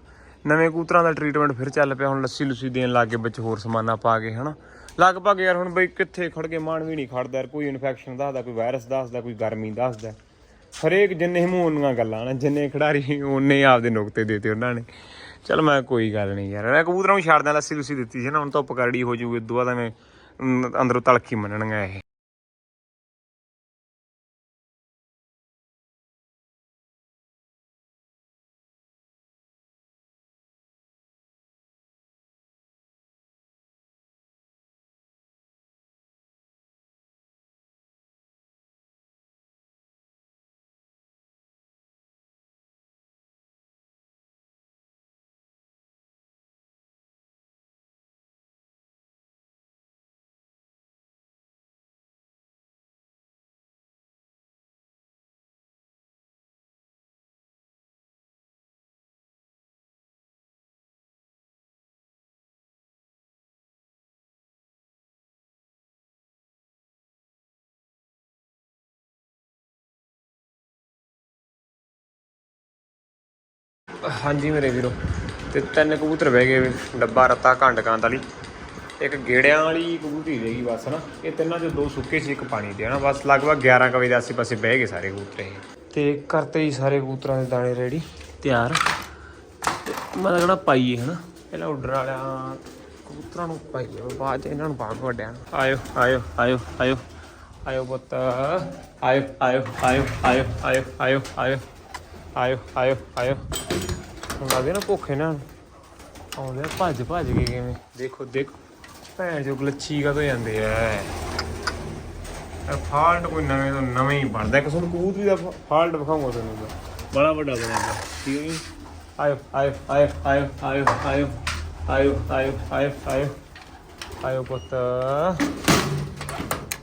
ਨਵੇਂ ਕਬੂਤਰਾਂ ਦਾ ਟ੍ਰੀਟਮੈਂਟ ਫਿਰ ਚੱਲ ਪਿਆ, ਹੁਣ ਲੱਸੀ ਲੁੱਸੀ ਦੇਣ ਲੱਗ ਗਏ, ਵਿੱਚ ਹੋਰ ਸਮਾਨਾ ਪਾ ਕੇ, ਹਨਾ। ਲਗਭਗ ਯਾਰ, ਹੁਣ ਬਈ ਕਿੱਥੇ ਖੜ ਕੇ ਮਾਣ ਵੀ ਨਹੀਂ ਖੜਦਾ ਯਾਰ, ਕੋਈ ਇਨਫੈਕਸ਼ਨ ਦੱਸਦਾ, ਕੋਈ ਵਾਇਰਸ ਦੱਸਦਾ, ਕੋਈ ਗਰਮੀ ਦੱਸਦਾ। ਹਰੇਕ ਜਿੰਨੇ ਮੂੰਹ ਗੱਲਾਂ ਨੇ, ਜਿੰਨੇ ਖਿਡਾਰੀ ਉਹਨੇ ਆਪਦੇ ਨੁਕਤੇ ਦੇਤੇ ਉਹਨਾਂ ਨੇ। ਚਲ ਮੈਂ ਕੋਈ ਗੱਲ ਨਹੀਂ ਯਾਰ, ਮੈਂ ਕਬੂਤਰਾਂ ਨੂੰ ਛੱਡਦਾ ਲੱਸੀ ਲੁੱਸੀ ਦਿੱਤੀ ਸੀ ਨਾ, ਹੁਣ ਧੁੱਪ ਕਰੜੀ ਹੋ ਜੂਗੀ ਦੁਆ ਤਾਂ ਮੈਂ ਅੰਦਰੋਂ ਤਲਖੀ ਮੰਨਣਗਾ ਇਹ। ਹਾਂਜੀ ਮੇਰੇ ਵੀਰੋ ਤੇ ਤਿੰਨ ਕਬੂਤਰ ਬਹਿ ਗਏ ਡੱਬਾ ਰੱਤਾ ਘੰਡਕਾਂ ਵਾਲੀ ਇੱਕ ਗੇੜਿਆਂ ਵਾਲੀ ਕਬੂਤਰੀ ਰਹਿ ਗਈ ਬਸ ਨਾ ਇਹ ਤਿੰਨਾਂ ਚੋਂ ਦੋ ਸੁੱਕੇ ਸੀ ਇੱਕ ਪਾਣੀ ਦੇ ਹਨਾ ਬਸ ਲਗਭਗ 11 ਕੁ ਦੇ ਆਸੇ ਪਾਸੇ ਬਹਿ ਗਏ ਸਾਰੇ ਕਬੂਤਰ ਇਹ ਤੇ ਕਰਤੇ ਹੀ ਸਾਰੇ ਕਬੂਤਰਾਂ ਦੇ ਦਾਣੇ ਰੈਡੀ ਤਿਆਰ ਤੇ ਮੈਂ ਤਾਂ ਕਹਣਾ ਪਾਈਏ ਹਨਾ ਪਹਿਲਾਂ ਉੱਡਣ ਵਾਲਿਆਂ ਕਬੂਤਰਾਂ ਨੂੰ ਪਾਈਏ ਬਾਅਦ 'ਚ ਇਹਨਾਂ ਨੂੰ ਪਾ ਕੇ ਵੱਡਿਆਂ ਆਇਓ ਆਇਓ ਆਇਓ ਆਇਓ ਆਇਓ ਪੁੱਤ ਆਇਓ ਆਇਓ ਆਇਓ ਆਇਓ ਆਇਓ ਆਇਓ ਆਇਓ ਆਇਓ ਆਇਓ ਲੱਗਦੇ ਨਾ ਭੁੱਖ ਨੂੰ। ਆਉਂਦੇ ਆ ਭੱਜ ਭੱਜ ਕੇ ਕਿਵੇਂ? ਦੇਖੋ ਦੇਖੋ। ਭੈਣ ਜੋ ਗਲੱਛੀ ਕਾ ਤੋਂ ਜਾਂਦੇ ਐ ਇਹ ਫਾਲਟ ਕੋਈ ਨਵੇਂ ਤੋਂ ਨਵੇਂ ਹੀ ਬਣਦਾ। ਇੱਕ ਤੁਹਾਨੂੰ ਕਬੂਤਰੀ ਦਾ ਫਾਲਟ ਵਿਖਾਉਂਗਾ ਤੁਹਾਨੂੰ ਮੈਂ। ਬੜਾ ਵੱਡਾ ਬਣਾਉਂਦਾ ਠੀਕ ਹੈ ਆਇਓ ਆਇਓ ਆਇਓ ਆਇਓ ਆਇਓ ਆਇਓ ਆਇਓ ਆਇਓ ਆਇਓ ਆਇਓ। ਆਇਓ ਪੁੱਤ।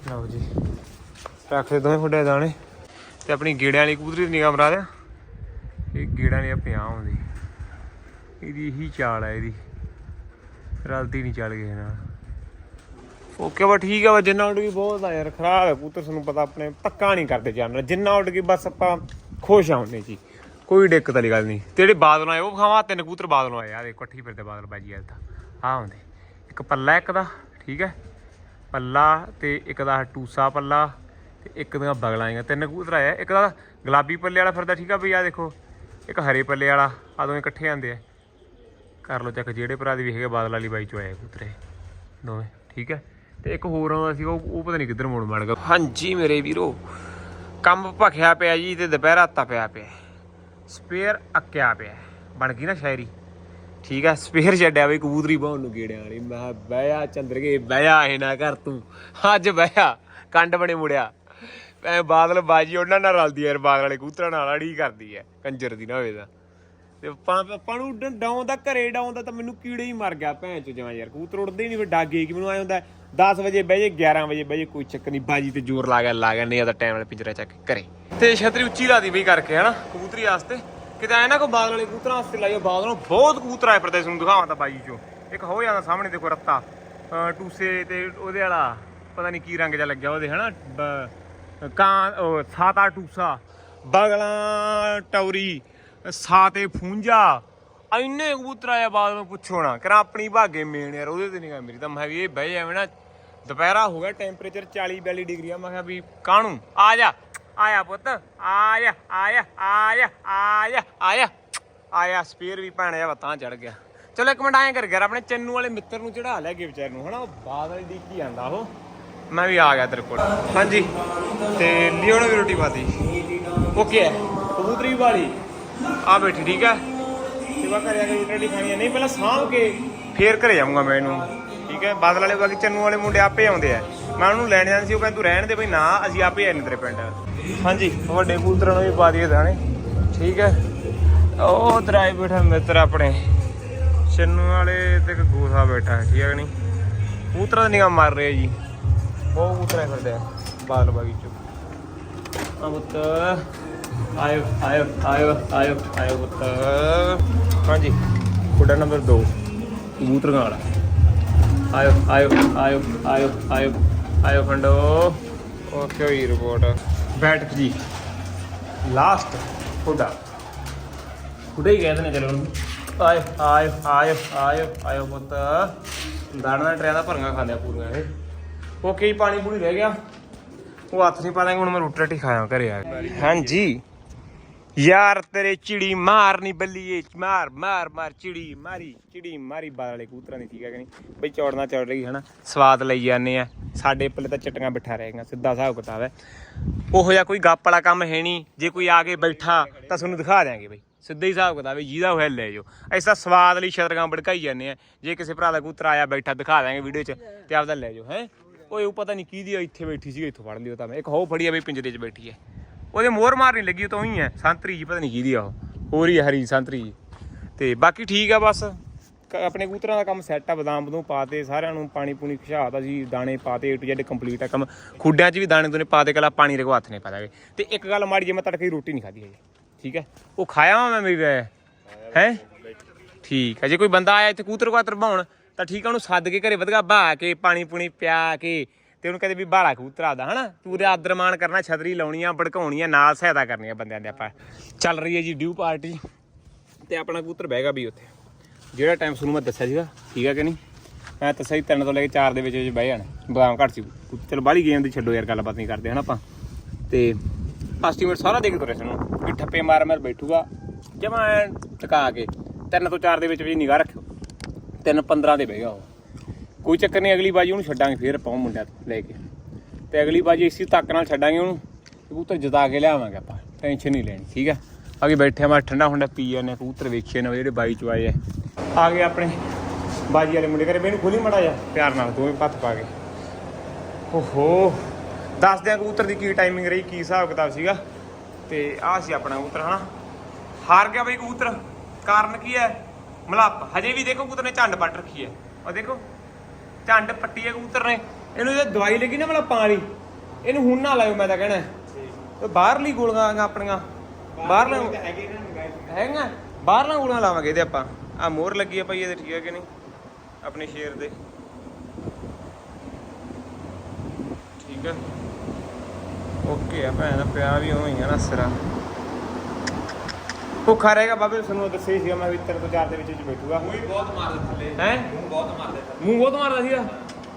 ਲਓ ਜੀ। ਰੱਖ ਦੇ ਦੋਵੇਂ ਫੁੱਡੇ ਦਾਣੇ। ਤੇ ਆਪਣੀ ਗੇੜਿਆਂ ਵਾਲੀ ਕਬੂਤਰੀ ਦੀ ਨਿਗਾਹ ਮਰਾ ਦਿਆ ਇਹ ਗੇੜਾਂ ਦੀ ਪਿਆ ਆਉਂਦੀ ਇਹਦੀ ਇਹੀ ਚਾਲ ਹੈ ਇਹਦੀ। ਰਲਦੀ ਨਹੀਂ ਚੱਲ ਗਏ ਨਾਲ। ਓਕੇ ਬਾ, ਠੀਕ ਆ ਵਾ ਜਿੰਨਾ ਉੱਡ ਗਈ ਬਹੁਤ ਆ ਯਾਰ, ਖਰਾਬ ਹੈ ਕਬੂਤਰ, ਤੁਹਾਨੂੰ ਪਤਾ ਆਪਣੇ ਧੱਕਾ ਨਹੀਂ ਕਰਦੇ ਜਾਨਵਰ। ਜਿੰਨਾ ਉੱਡ ਗਈ ਬਸ ਆਪਾਂ ਖੁਸ਼ ਆਉਂਦੇ ਜੀ। ਕੋਈ ਦਿੱਕਤ ਵਾਲੀ ਗੱਲ ਨਹੀਂ ਤੇ ਜਿਹੜੇ ਬਾਦਲ ਆਏ, ਉਹ ਖਾਵਾ ਤਿੰਨ ਕਬੂਤਰ ਬਾਦਲ ਆਏ ਆ। ਦੇ ਇਕੱਠੀ ਫਿਰਦੇ ਬਾਦਲ ਬਾਜੀ ਆ ਤਾਂ। ਆ ਹੁੰਦੇ। ਇੱਕ ਪੱਲਾ, ਇੱਕ ਦਾ, ਠੀਕ ਹੈ ਪੱਲਾ ਤੇ ਇੱਕ ਦਾ ਟੂਸਾ ਪੱਲਾ ਤੇ ਇੱਕ ਦੀਆਂ ਬਗਲਾਂ ਆਈਆਂ। ਤਿੰਨ ਕਬੂਤਰ ਆਇਆ ਇੱਕ ਦਾ ਗੁਲਾਬੀ ਪੱਲੇ ਵਾਲਾ ਫਿਰਦਾ, ਠੀਕ ਆ ਬਈ? ਆ ਦੇਖੋ, ਇੱਕ ਹਰੇ ਪੱਲੇ ਵਾਲਾ। ਆ ਦੋਵੇਂ ਇਕੱਠੇ ਆਂਦੇ ਆ। ਕਰ ਲਓ ਚੈੱਕ, ਜਿਹੜੇ ਭਰਾ ਦੀ ਵੀ ਹੈਗੇ ਬਾਦਲ ਵਾਲੀ ਬਾਈ ਚੋਂ ਆਏ ਕਬੂਤਰ ਦੋਵੇਂ, ਠੀਕ ਹੈ? ਤੇ ਇੱਕ ਹੋਰ ਆਉਂਦਾ ਸੀ ਉਹ ਉਹ ਪਤਾ ਨਹੀਂ ਕਿੱਧਰ ਮੋੜ ਮੜ ਗਿਆ। ਹਾਂਜੀ ਮੇਰੇ ਵੀਰੋ, ਕੰਮ ਭਖਿਆ ਪਿਆ ਜੀ ਤੇ ਦੁਪਹਿਰਾ ਪਿਆ ਪਿਆ। ਸਪੇਅਰ ਅੱਕਿਆ ਪਿਆ, ਬਣ ਗਈ ਨਾ ਸ਼ਾਇਰੀ। ਠੀਕ ਆ ਸਪੇਅਰ ਛੱਡਿਆ ਬਈ, ਕਬੂਤਰੀ ਬਾਉਣ ਨੂੰ ਗੇੜਿਆਂ ਵਾਲੀ ਮੈਂ ਕਿਹਾ, ਬਹਿ ਜਾ ਚੰਦਰਗੇ, ਬਹਿ ਇਹ ਨਾ ਕਰ ਤੂੰ। ਅੱਜ ਬਹਿ ਜਾ ਕੰਡ ਬਣੇ ਮੁੜਿਆ। ਐ ਬਾਦਲ ਬਾਜੀ, ਉਹਨਾਂ ਨਾਲ ਰਲਦੀ ਯਾਰ, ਬਾਦਲ ਵਾਲੇ ਕਬੂਤਰਾਂ ਨਾਲ ਅੜੀ ਕਰਦੀ ਐ ਕੰਜਰ ਦੀ ਨਾ ਹੋਵੇ ਤਾਂ। ਤੇ ਆਪਾਂ ਆਪਾਂ ਨੂੰ ਉੱਡਣ ਡਾਉਂ ਦਾ, ਘਰੇ ਡਾਉਂ ਦਾ ਤਾਂ ਮੈਨੂੰ ਕੀੜੇ ਹੀ ਮਰ ਗਿਆ ਭੈਣ ਚ ਜਮਾ ਯਾਰ। ਕਬੂਤਰ ਉੱਡਦੇ ਨਹੀਂ ਫਿਰ ਡਾਗੇ ਕਿ ਮੈਨੂੰ ਆਇਆ ਹੁੰਦਾ 10 ਵਜੇ ਬਹਿ ਜੇ 11 ਵਜੇ ਬਹਿ ਜੇ ਕੋਈ ਚੱਕਰ ਨਹੀਂ ਬਾਜੀ ਤੇ ਜ਼ੋਰ ਲਾ ਗਿਆ ਲਾ ਗਿਆ, ਨਹੀਂ ਤਾਂ ਟਾਈਮ ਨਾਲ ਪਿੰਜਰਾ ਚੱਕ ਘਰੇ। ਤੇ ਛਤਰੀ ਉੱਚੀ ਲਾਦੀ ਬਈ ਕਰਕੇ, ਹਨਾ, ਕਬੂਤਰੀ ਵਾਸਤੇ। ਕਿਤੇ ਆਇਆ ਨਾ ਕੋ ਬਾਦਲ ਵਾਲੇ ਕਬੂਤਰਾਂ ਵਾਸਤੇ ਲਾਈਓ, ਬਾਦਲੋਂ ਬਹੁਤ ਕਬੂਤਰ ਆਏ ਪ੍ਰਦੇਸ਼ ਨੂੰ ਦਿਖਾਵਾਂ ਤਾਂ ਬਾਜੀ ਚੋਂ ਇੱਕ ਹੋ ਜਾਂਦਾ ਸਾਹਮਣੇ, ਦੇਖੋ ਰੱਤਾ। ਟੂਸੇ ਤੇ ਉਹਦੇ ਵਾਲਾ, ਪਤਾ ਨਹੀਂ ਕੀ ਰੰਗ ਜਿਹਾ ਲੱਗਿਆ ਉਹਦੇ, ਹਨਾ ਕਾਂ ਉਹ ਸਾਤਾ ਟੂਸਾ। ਬਗਲਾਂ ਟੌਰੀ। ਸਾਤੇ ਫੂੰਜਾ ਇੰਨੇ ਕਬੂਤਰ ਆਇਆ ਬਾਦ ਨੂੰ ਪੁੱਛੋ ਨਾ ਕਰਾਂ ਆਪਣੀ ਭਾਗੇ ਮੇਨ ਯਾਰ, ਉਹਦੇ ਤੇ ਨਹੀਂ ਮੇਰੀ ਤਾਂ, ਮੈਂ ਵੀ ਇਹ ਬਹਿ ਜਾਵੇਂ ਨਾ। ਦੁਪਹਿਰਾ ਹੋ ਗਿਆ ਟੈਂਪਰੇਚਰ 40 42 ਡਿਗਰੀ ਆ ਮੈਂ ਕਿਹਾ ਵੀ ਕਾਹਨੂੰ? ਆ ਜਾ ਆਇਆ ਪੁੱਤ, ਆ ਆਇਆ ਆਇਆ ਆਇਆ ਆਇਆ ਆਇਆ ਸਪੀਅਰ ਵੀ ਭੈਣ ਜਾ ਤਾਂ ਚੜ ਗਿਆ। ਚਲੋ ਇੱਕ ਮਿੰਟ ਐਂ ਕਰ ਗਿਆ ਆਪਣੇ ਚੰਨੂ ਵਾਲੇ ਮਿੱਤਰ ਨੂੰ ਚੜਾ ਲੈ ਗਏ ਵਿਚਾਰ ਨੂੰ, ਹਨਾ, ਉਹ ਬਾਦਲ ਕੀ ਆਂਦਾ ਉਹ। ਮੈਂ ਵੀ ਆ ਗਿਆ ਤੇਰੇ ਕੋਲ। ਹਾਂਜੀ, ਤੇ ਲਿਓਣਾ ਵੀ ਰੋਟੀ ਪਾਤੀ। ਓਕੇ, ਕਬੂਤਰੀ ਵਾਲੀ ਆ ਬੈਠੀ ਠੀਕ ਹੈ? ਸੇਵਾ ਕਰਿਆ ਕੇ ਰੋਟੀ ਖਾਣੀ ਨਹੀਂ ਪਹਿਲਾਂ ਸਾਂਭ ਕੇ ਫੇਰ ਘਰੇ ਜਾਊਂਗਾ ਮੈਂ ਇਹਨੂੰ ਠੀਕ ਹੈ? ਬਾਦਲ ਵਾਲੇ ਬਾਕੀ ਚੰਨੂ ਵਾਲੇ ਮੁੰਡੇ ਆਪੇ ਆਉਂਦੇ ਆ। ਮੈਂ ਉਹਨੂੰ ਲੈਣ ਜਾਣਾ ਸੀ ਉਹ ਕਹਿੰਦਾ ਤੂੰ ਰਹਿਣ ਦੇ ਬਈ ਨਾ ਅਸੀਂ ਆਪੇ ਆਨੇ ਤੇਰੇ ਪਿੰਡ। ਹਾਂਜੀ। ਵੱਡੇ ਕਬੂਤਰਾਂ ਨੂੰ ਵੀ ਪਾ ਦਈਏ ਦਾਣੇ। ਠੀਕ ਹੈ? ਉਹ ਦਰਾਏ ਬੈਠਾ ਮਿੱਤਰ ਆਪਣੇ। ਚੰਨੂ ਵਾਲੇ ਤੇ ਇੱਕ ਗੋਸਾ ਬੈਠਾ ਹੈ ਠੀਕ ਹੈ ਨਹੀਂ? ਕਬੂਤਰਾਂ ਦੀ ਨਿਗਾਹ ਮਾਰ ਰਿਹਾ ਜੀ। ਬਹੁਤ ਕਬੂਤਰ ਫਿਰਦੇ ਆ ਬਾਲ ਬਾਗੀਚੋ ਆ ਪੁੱਤ। ਆਇਓ ਆਇਓ ਆਇਓ ਆਇਓ ਆਇਓ ਪੁੱਤ ਹਾਂਜੀ ਕੁੜਾ ਨੰਬਰ 2 ਕਬੂਤਰ ਵਾਲਾ ਆਇਓ ਆਇਓ ਆਇਓ ਆਇਓ ਆਇਓ ਆਇਓ ਫੰਡੋ ਓਕੇ ਹੋਈ ਰਿਪੋਰਟ ਬੈਠ ਜੀ ਲਾਸਟ ਕੁੜਾ ਕੁੜਾ ਹੀ ਕਹਿੰਦੇ ਨੇ ਚਲੋ ਆਇਓ ਆਇਓ ਆਇਓ ਆਇਓ ਆਇਓ ਪੁੱਤ ਦਾਣਾ ਟਰਿਆਂ ਦਾ ਭਰੰਗਾ ਖਾਂਦੇ ਆ ਪੂਰੀਆਂ ਇਹ ਓਕੇ ਪਾਣੀ ਪੂਰੀ ਰਹਿ ਗਿਆ ਉਹ ਹੱਥ ਨਹੀਂ ਪਾ ਦਾਂਗੇ ਹੁਣ ਮੈਂ ਰੋਟੀ ਰਾਟੀ ਖਾਇਆ ਘਰੇ ਆ ਹਾਂਜੀ ਯਾਰ ਤੇਰੇ ਚਿੜੀ ਮਾਰਨੀ ਬੱਲੀਏ ਮਾਰ ਮਾਰ ਮਾਰ, ਚਿੜੀ ਮਾਰੀ ਚਿੜੀ ਮਾਰੀ। ਬਾਲ ਵਾਲੇ ਕਬੂਤਰਾਂ ਦੀ ਠੀਕ ਹੈ ਕਿ ਨਹੀਂ? ਬਈ ਚੌੜਨਾ ਚੌੜ ਰਹੀ ਹਨਾ ਸਵਾਦ ਲਈ ਜਾਂਦੇ ਆ। ਸਾਡੇ ਪੱਲੇ ਤਾਂ ਚਟੀਆਂ ਬਿਠਾ ਰਹੇਗਾ ਸਿੱਧਾ ਹਿਸਾਬ ਕਿਤਾਬ ਹੈ। ਉਹੋ ਜਿਹਾ ਕੋਈ ਗੱਪ ਵਾਲਾ ਕੰਮ ਹੈ ਨਹੀਂ। ਜੇ ਕੋਈ ਆ ਕੇ ਬੈਠਾ, ਤਾਂ ਤੁਹਾਨੂੰ ਦਿਖਾ ਦਿਆਂਗੇ ਬਈ। ਸਿੱਧਾ ਹੀ ਹਿਸਾਬ ਕਿਤਾਬ ਹੈ, ਜਿਹਦਾ ਹੋਇਆ ਲੈ ਜਾਓ। ਐਸਾ ਸਵਾਦ ਲਈ ਸ਼ਤਰਗਾਂ ਭੜਕਾਈ ਜਾਂਦੇ ਆ। ਜੇ ਕਿਸੇ ਭਰਾ ਦਾ ਕਬੂਤਰ ਆਇਆ ਬੈਠਾ, ਦਿਖਾ ਦਿਆਂਗੇ ਵੀਡੀਓ 'ਚ ਤੇ ਆਪਦਾ ਲੈ ਜਾਓ, ਹੈ? ਓਏ, ਉਹ ਪਤਾ ਨਹੀਂ ਕਿਹਦੀ ਆ, ਇੱਥੇ ਬੈਠੀ ਸੀ ਇੱਥੋਂ ਫੜ ਲਿਓ ਤਾਂ ਮੈਂ। ਇੱਕ ਹੋ ਫੜੀ ਆ ਬਈ, ਪਿੰਜਰੇ 'ਚ ਬੈਠੀ ਹੈ। ਉਹਦੇ ਮੋਹਰ ਮਾਰਨੀ ਲੱਗੀ, ਉਹ ਤਾਂ ਉਹੀ ਹੈ। ਸੰਤਰੀ ਜੀ, ਪਤਾ ਨਹੀਂ ਕਿਹਦੀ ਆ ਉਹ। ਹੋਰ ਹੀ ਆ ਹਰੀ ਸੰਤਰੀ ਜੀ। ਤੇ ਬਾਕੀ ਠੀਕ ਆ ਬਸ। ਕ- ਆਪਣੇ ਕਬੂਤਰਾਂ ਦਾ ਕੰਮ ਸੈੱਟ ਆ, ਬਦਾਮ ਬਦੂਮ ਪਾਤੇ ਸਾਰਿਆਂ ਨੂੰ ਪਾਣੀ ਪੂਣੀ ਖਿਚਾਤਾ ਜੀ, ਦਾਣੇ ਪਾਤੇ ਏ ਟੂ ਜ਼ੈਡ ਕੰਪਲੀਟ ਆ ਕੰਮ। ਖੁੱਡਿਆਂ 'ਚ ਵੀ ਦਾਣੇ ਦੂਨੇ ਪਾਤੇ ਕਲਾ ਪਾਣੀ ਦੇ ਰਗਵਾ ਹੱਥ ਨਹੀਂ ਪਾ ਦਾਂਗੇ। ਤੇ ਇੱਕ ਗੱਲ ਮਾੜੀ ਜੇ ਮੈਂ ਤੜਕੇ ਰੋਟੀ ਨਹੀਂ ਖਾਧੀ ਹੈ ਠੀਕ ਹੈ? ਉਹ ਖਾਇਆ ਵਾ ਮੈਂ ਮੇਰੀ ਹੈ? ਠੀਕ ਹੈ ਜੇ ਕੋਈ ਬੰਦਾ ਆਇਆ ਇੱਥੇ ਕੂਤਰ ਕਬੂਤਰ ਭਾਉਣ ਤਾਂ ਠੀਕ ਆ, ਉਹਨੂੰ ਸੱਦ ਕੇ ਘਰੇ ਵਧਗਾ, ਬਹਾ ਕੇ, ਪਾਣੀ ਪੂਣੀ ਪਿਆ ਕੇ ਤੇ ਉਹਨੂੰ ਕਹਦੇ ਵੀ ਬਾਲਾ ਕਬੂਤਰ ਆਦਾ ਹਨਾ? ਪੂਰੇ ਆਦਰ ਮਾਣ ਕਰਨਾ, ਛਤਰੀ ਲਾਉਣੀ ਆ ਭੜਕਾਉਣੀ ਆ ਨਾਲ ਸਹਾਇਤਾ ਕਰਨੀ ਆ ਬੰਦਿਆਂ ਦੇ ਆਪਾਂ। ਚੱਲ ਰਹੀ ਹੈ ਜੀ ਡਿਊ ਪਾਰਟੀ ਤੇ ਆਪਣਾ ਕਬੂਤਰ ਬਹਿਗਾ ਵੀ ਉੱਥੇ। ਜਿਹੜਾ ਟਾਈਮ ਤੁਹਾਨੂੰ ਮੈਂ ਦੱਸਿਆ ਸੀਗਾ, ਠੀਕ ਹੈ ਕਿ ਨਹੀਂ? ਮੈਂ ਤਾਂ ਸਹੀ ਤਿੰਨ ਤੋਂ ਲੈ ਕੇ 4 ਦੇ ਵਿੱਚ ਵਿੱਚ ਬਹਿ ਜਾਣਾ। ਬਦਾਮ ਘੱਟ ਸੀ। ਚਲੋ ਬਾਹਲੀ ਗੇਮ ਦੀ ਛੱਡੋ ਯਾਰ, ਗੱਲਬਾਤ ਨਹੀਂ ਕਰਦੇ, ਹਨਾ ਆਪਾਂ? ਤੇ ਐਸਟੀਮੇਟ ਸਾਰਾ ਦੇਖ ਤੁਰੇ ਸਾਨੂੰ, ਵੀ ਠੱਪੇ ਮਾਰ ਮਾਰ ਬੈਠੂਗਾ। ਜਮਾ ਟਿਕਾ ਕੇ ਤਿੰਨ ਤੋਂ 4 ਦੇ ਵਿੱਚ ਵਿੱਚ ਨਿਗਾਹ ਰੱਖਿਓ। ਤਿੰਨ 15 ਦੇ ਬਹਿਗਾ ਉਹ। ਕੋਈ ਚੱਕਰ ਨਹੀਂ, ਅਗਲੀ ਬਾਜੀ ਉਹਨੂੰ ਛੱਡਾਂਗੇ ਫੇਰ ਪਾਉ ਮੁੰਡਿਆਂ ਤੋਂ ਲੈ ਕੇ। ਤੇ ਅਗਲੀ ਬਾਜੀ ਇਸੇ ਤੱਕ ਨਾਲ ਛੱਡਾਂਗੇ ਉਹਨੂੰ ਕਬੂਤਰ ਜਿਤਾ ਕੇ ਲਿਆਵਾਂਗੇ ਆਪਾਂ ਟੈਨਸ਼ਨ ਨਹੀਂ ਲੈਣੀ, ਠੀਕ ਆ? ਅੱਗੇ ਬੈਠੇ ਆ ਠੰਡਾ ਹੁੰਦਾ, ਪੀ ਜਾਂਦੇ ਕਬੂਤਰ ਵੇਖੇ ਨੇ, ਜਿਹੜੇ ਬਾਈ ਚ ਆਏ ਆ। ਆ ਗਏ ਆਪਣੇ ਬਾਜੀ ਵਾਲੇ ਮੁੰਡੇ ਕਰੇ ਮੈਨੂੰ ਖੋਲੀ ਮੜਾ ਜਾ ਪਿਆਰ ਨਾਲ, ਦੋਵੇਂ ਪੱਥ ਪਾ ਕੇ। ਓਹੋ, ਦੱਸਦੇ ਆ ਕਬੂਤਰ ਦੀ ਕੀ ਟਾਈਮਿੰਗ ਰਹੀ, ਕੀ ਹਿਸਾਬ ਕਿਤਾਬ ਸੀਗਾ। ਤੇ ਆਹ ਸੀ ਆਪਣਾ ਕਬੂਤਰ, ਹਨਾ? ਹਾਰ ਗਿਆ ਬਈ ਕਬੂਤਰ, ਕਾਰਨ ਕੀ ਹੈ? ਮਲੱਪ, ਹਜੇ ਵੀ ਦੇਖੋ ਕਬੂਤਰ ਨੇ ਝੰਡ ਪੱਟ ਰੱਖੀ ਹੈ। ਉਹ ਦੇਖੋ। ਝੰਡ ਪੱਟੀ ਹੈ ਕਬੂਤਰ ਨੇ। ਇਹਨੂੰ ਜੇ ਦਵਾਈ ਲੱਗੀ ਨਾ ਮਲੱਪਾਂ ਵਾਲੀ ਇਹਨੂੰ ਹੁਣ ਨਾ ਲਾਇਓ ਮੈਂ ਤਾਂ ਕਹਿਣਾ। ਤੇ ਬਾਹਰਲੀ ਗੋਲੀਆਂ ਆਪਣੀਆਂ। ਬਾਹਰਲੀਆਂ ਹੈਗੇ ਬਾਹਰਲਾਂ ਗੋਲੀਆਂ ਲਾਵਾਂਗੇ ਇਹਦੇ ਆਪਾਂ। ਆ ਮੋਹਰ ਲੱਗੀ ਆ ਭਾਈ ਇਹਦੇ ਠੀਕ ਹੈ ਕਿ ਨਹੀਂ? ਆਪਣੇ ਸ਼ੇਰ ਦੇ। ਠੀਕ ਹੈ ਓਕੇ ਆ ਭੈਣ ਪਿਆ ਵੀ ਉਵੇਂ ਹੀ ਆ ਨਾ ਸਿਰਾ। ਭੁੱਖਾ ਰਹੇਗਾ ਬਾਬੇ ਤੁਹਾਨੂੰ ਦੱਸਿਆ ਹੀ ਸੀਗਾ ਮੈਂ ਵੀ ਤੇਰੇ ਤੋਂ ਚਾਰ ਦੇ ਵਿੱਚ ਵਿੱਚ ਬੈਠੂਗਾ। ਮੂੰਹ ਹੀ ਬਹੁਤ ਮਾਰਦਾ ਥੱਲੇ। ਹੈ? ਮੂੰਹ ਬਹੁਤ ਮਾਰਦਾ ਥੱਲੇ। ਮੂੰਹ ਬਹੁਤ ਮਾਰਦਾ ਸੀਗਾ?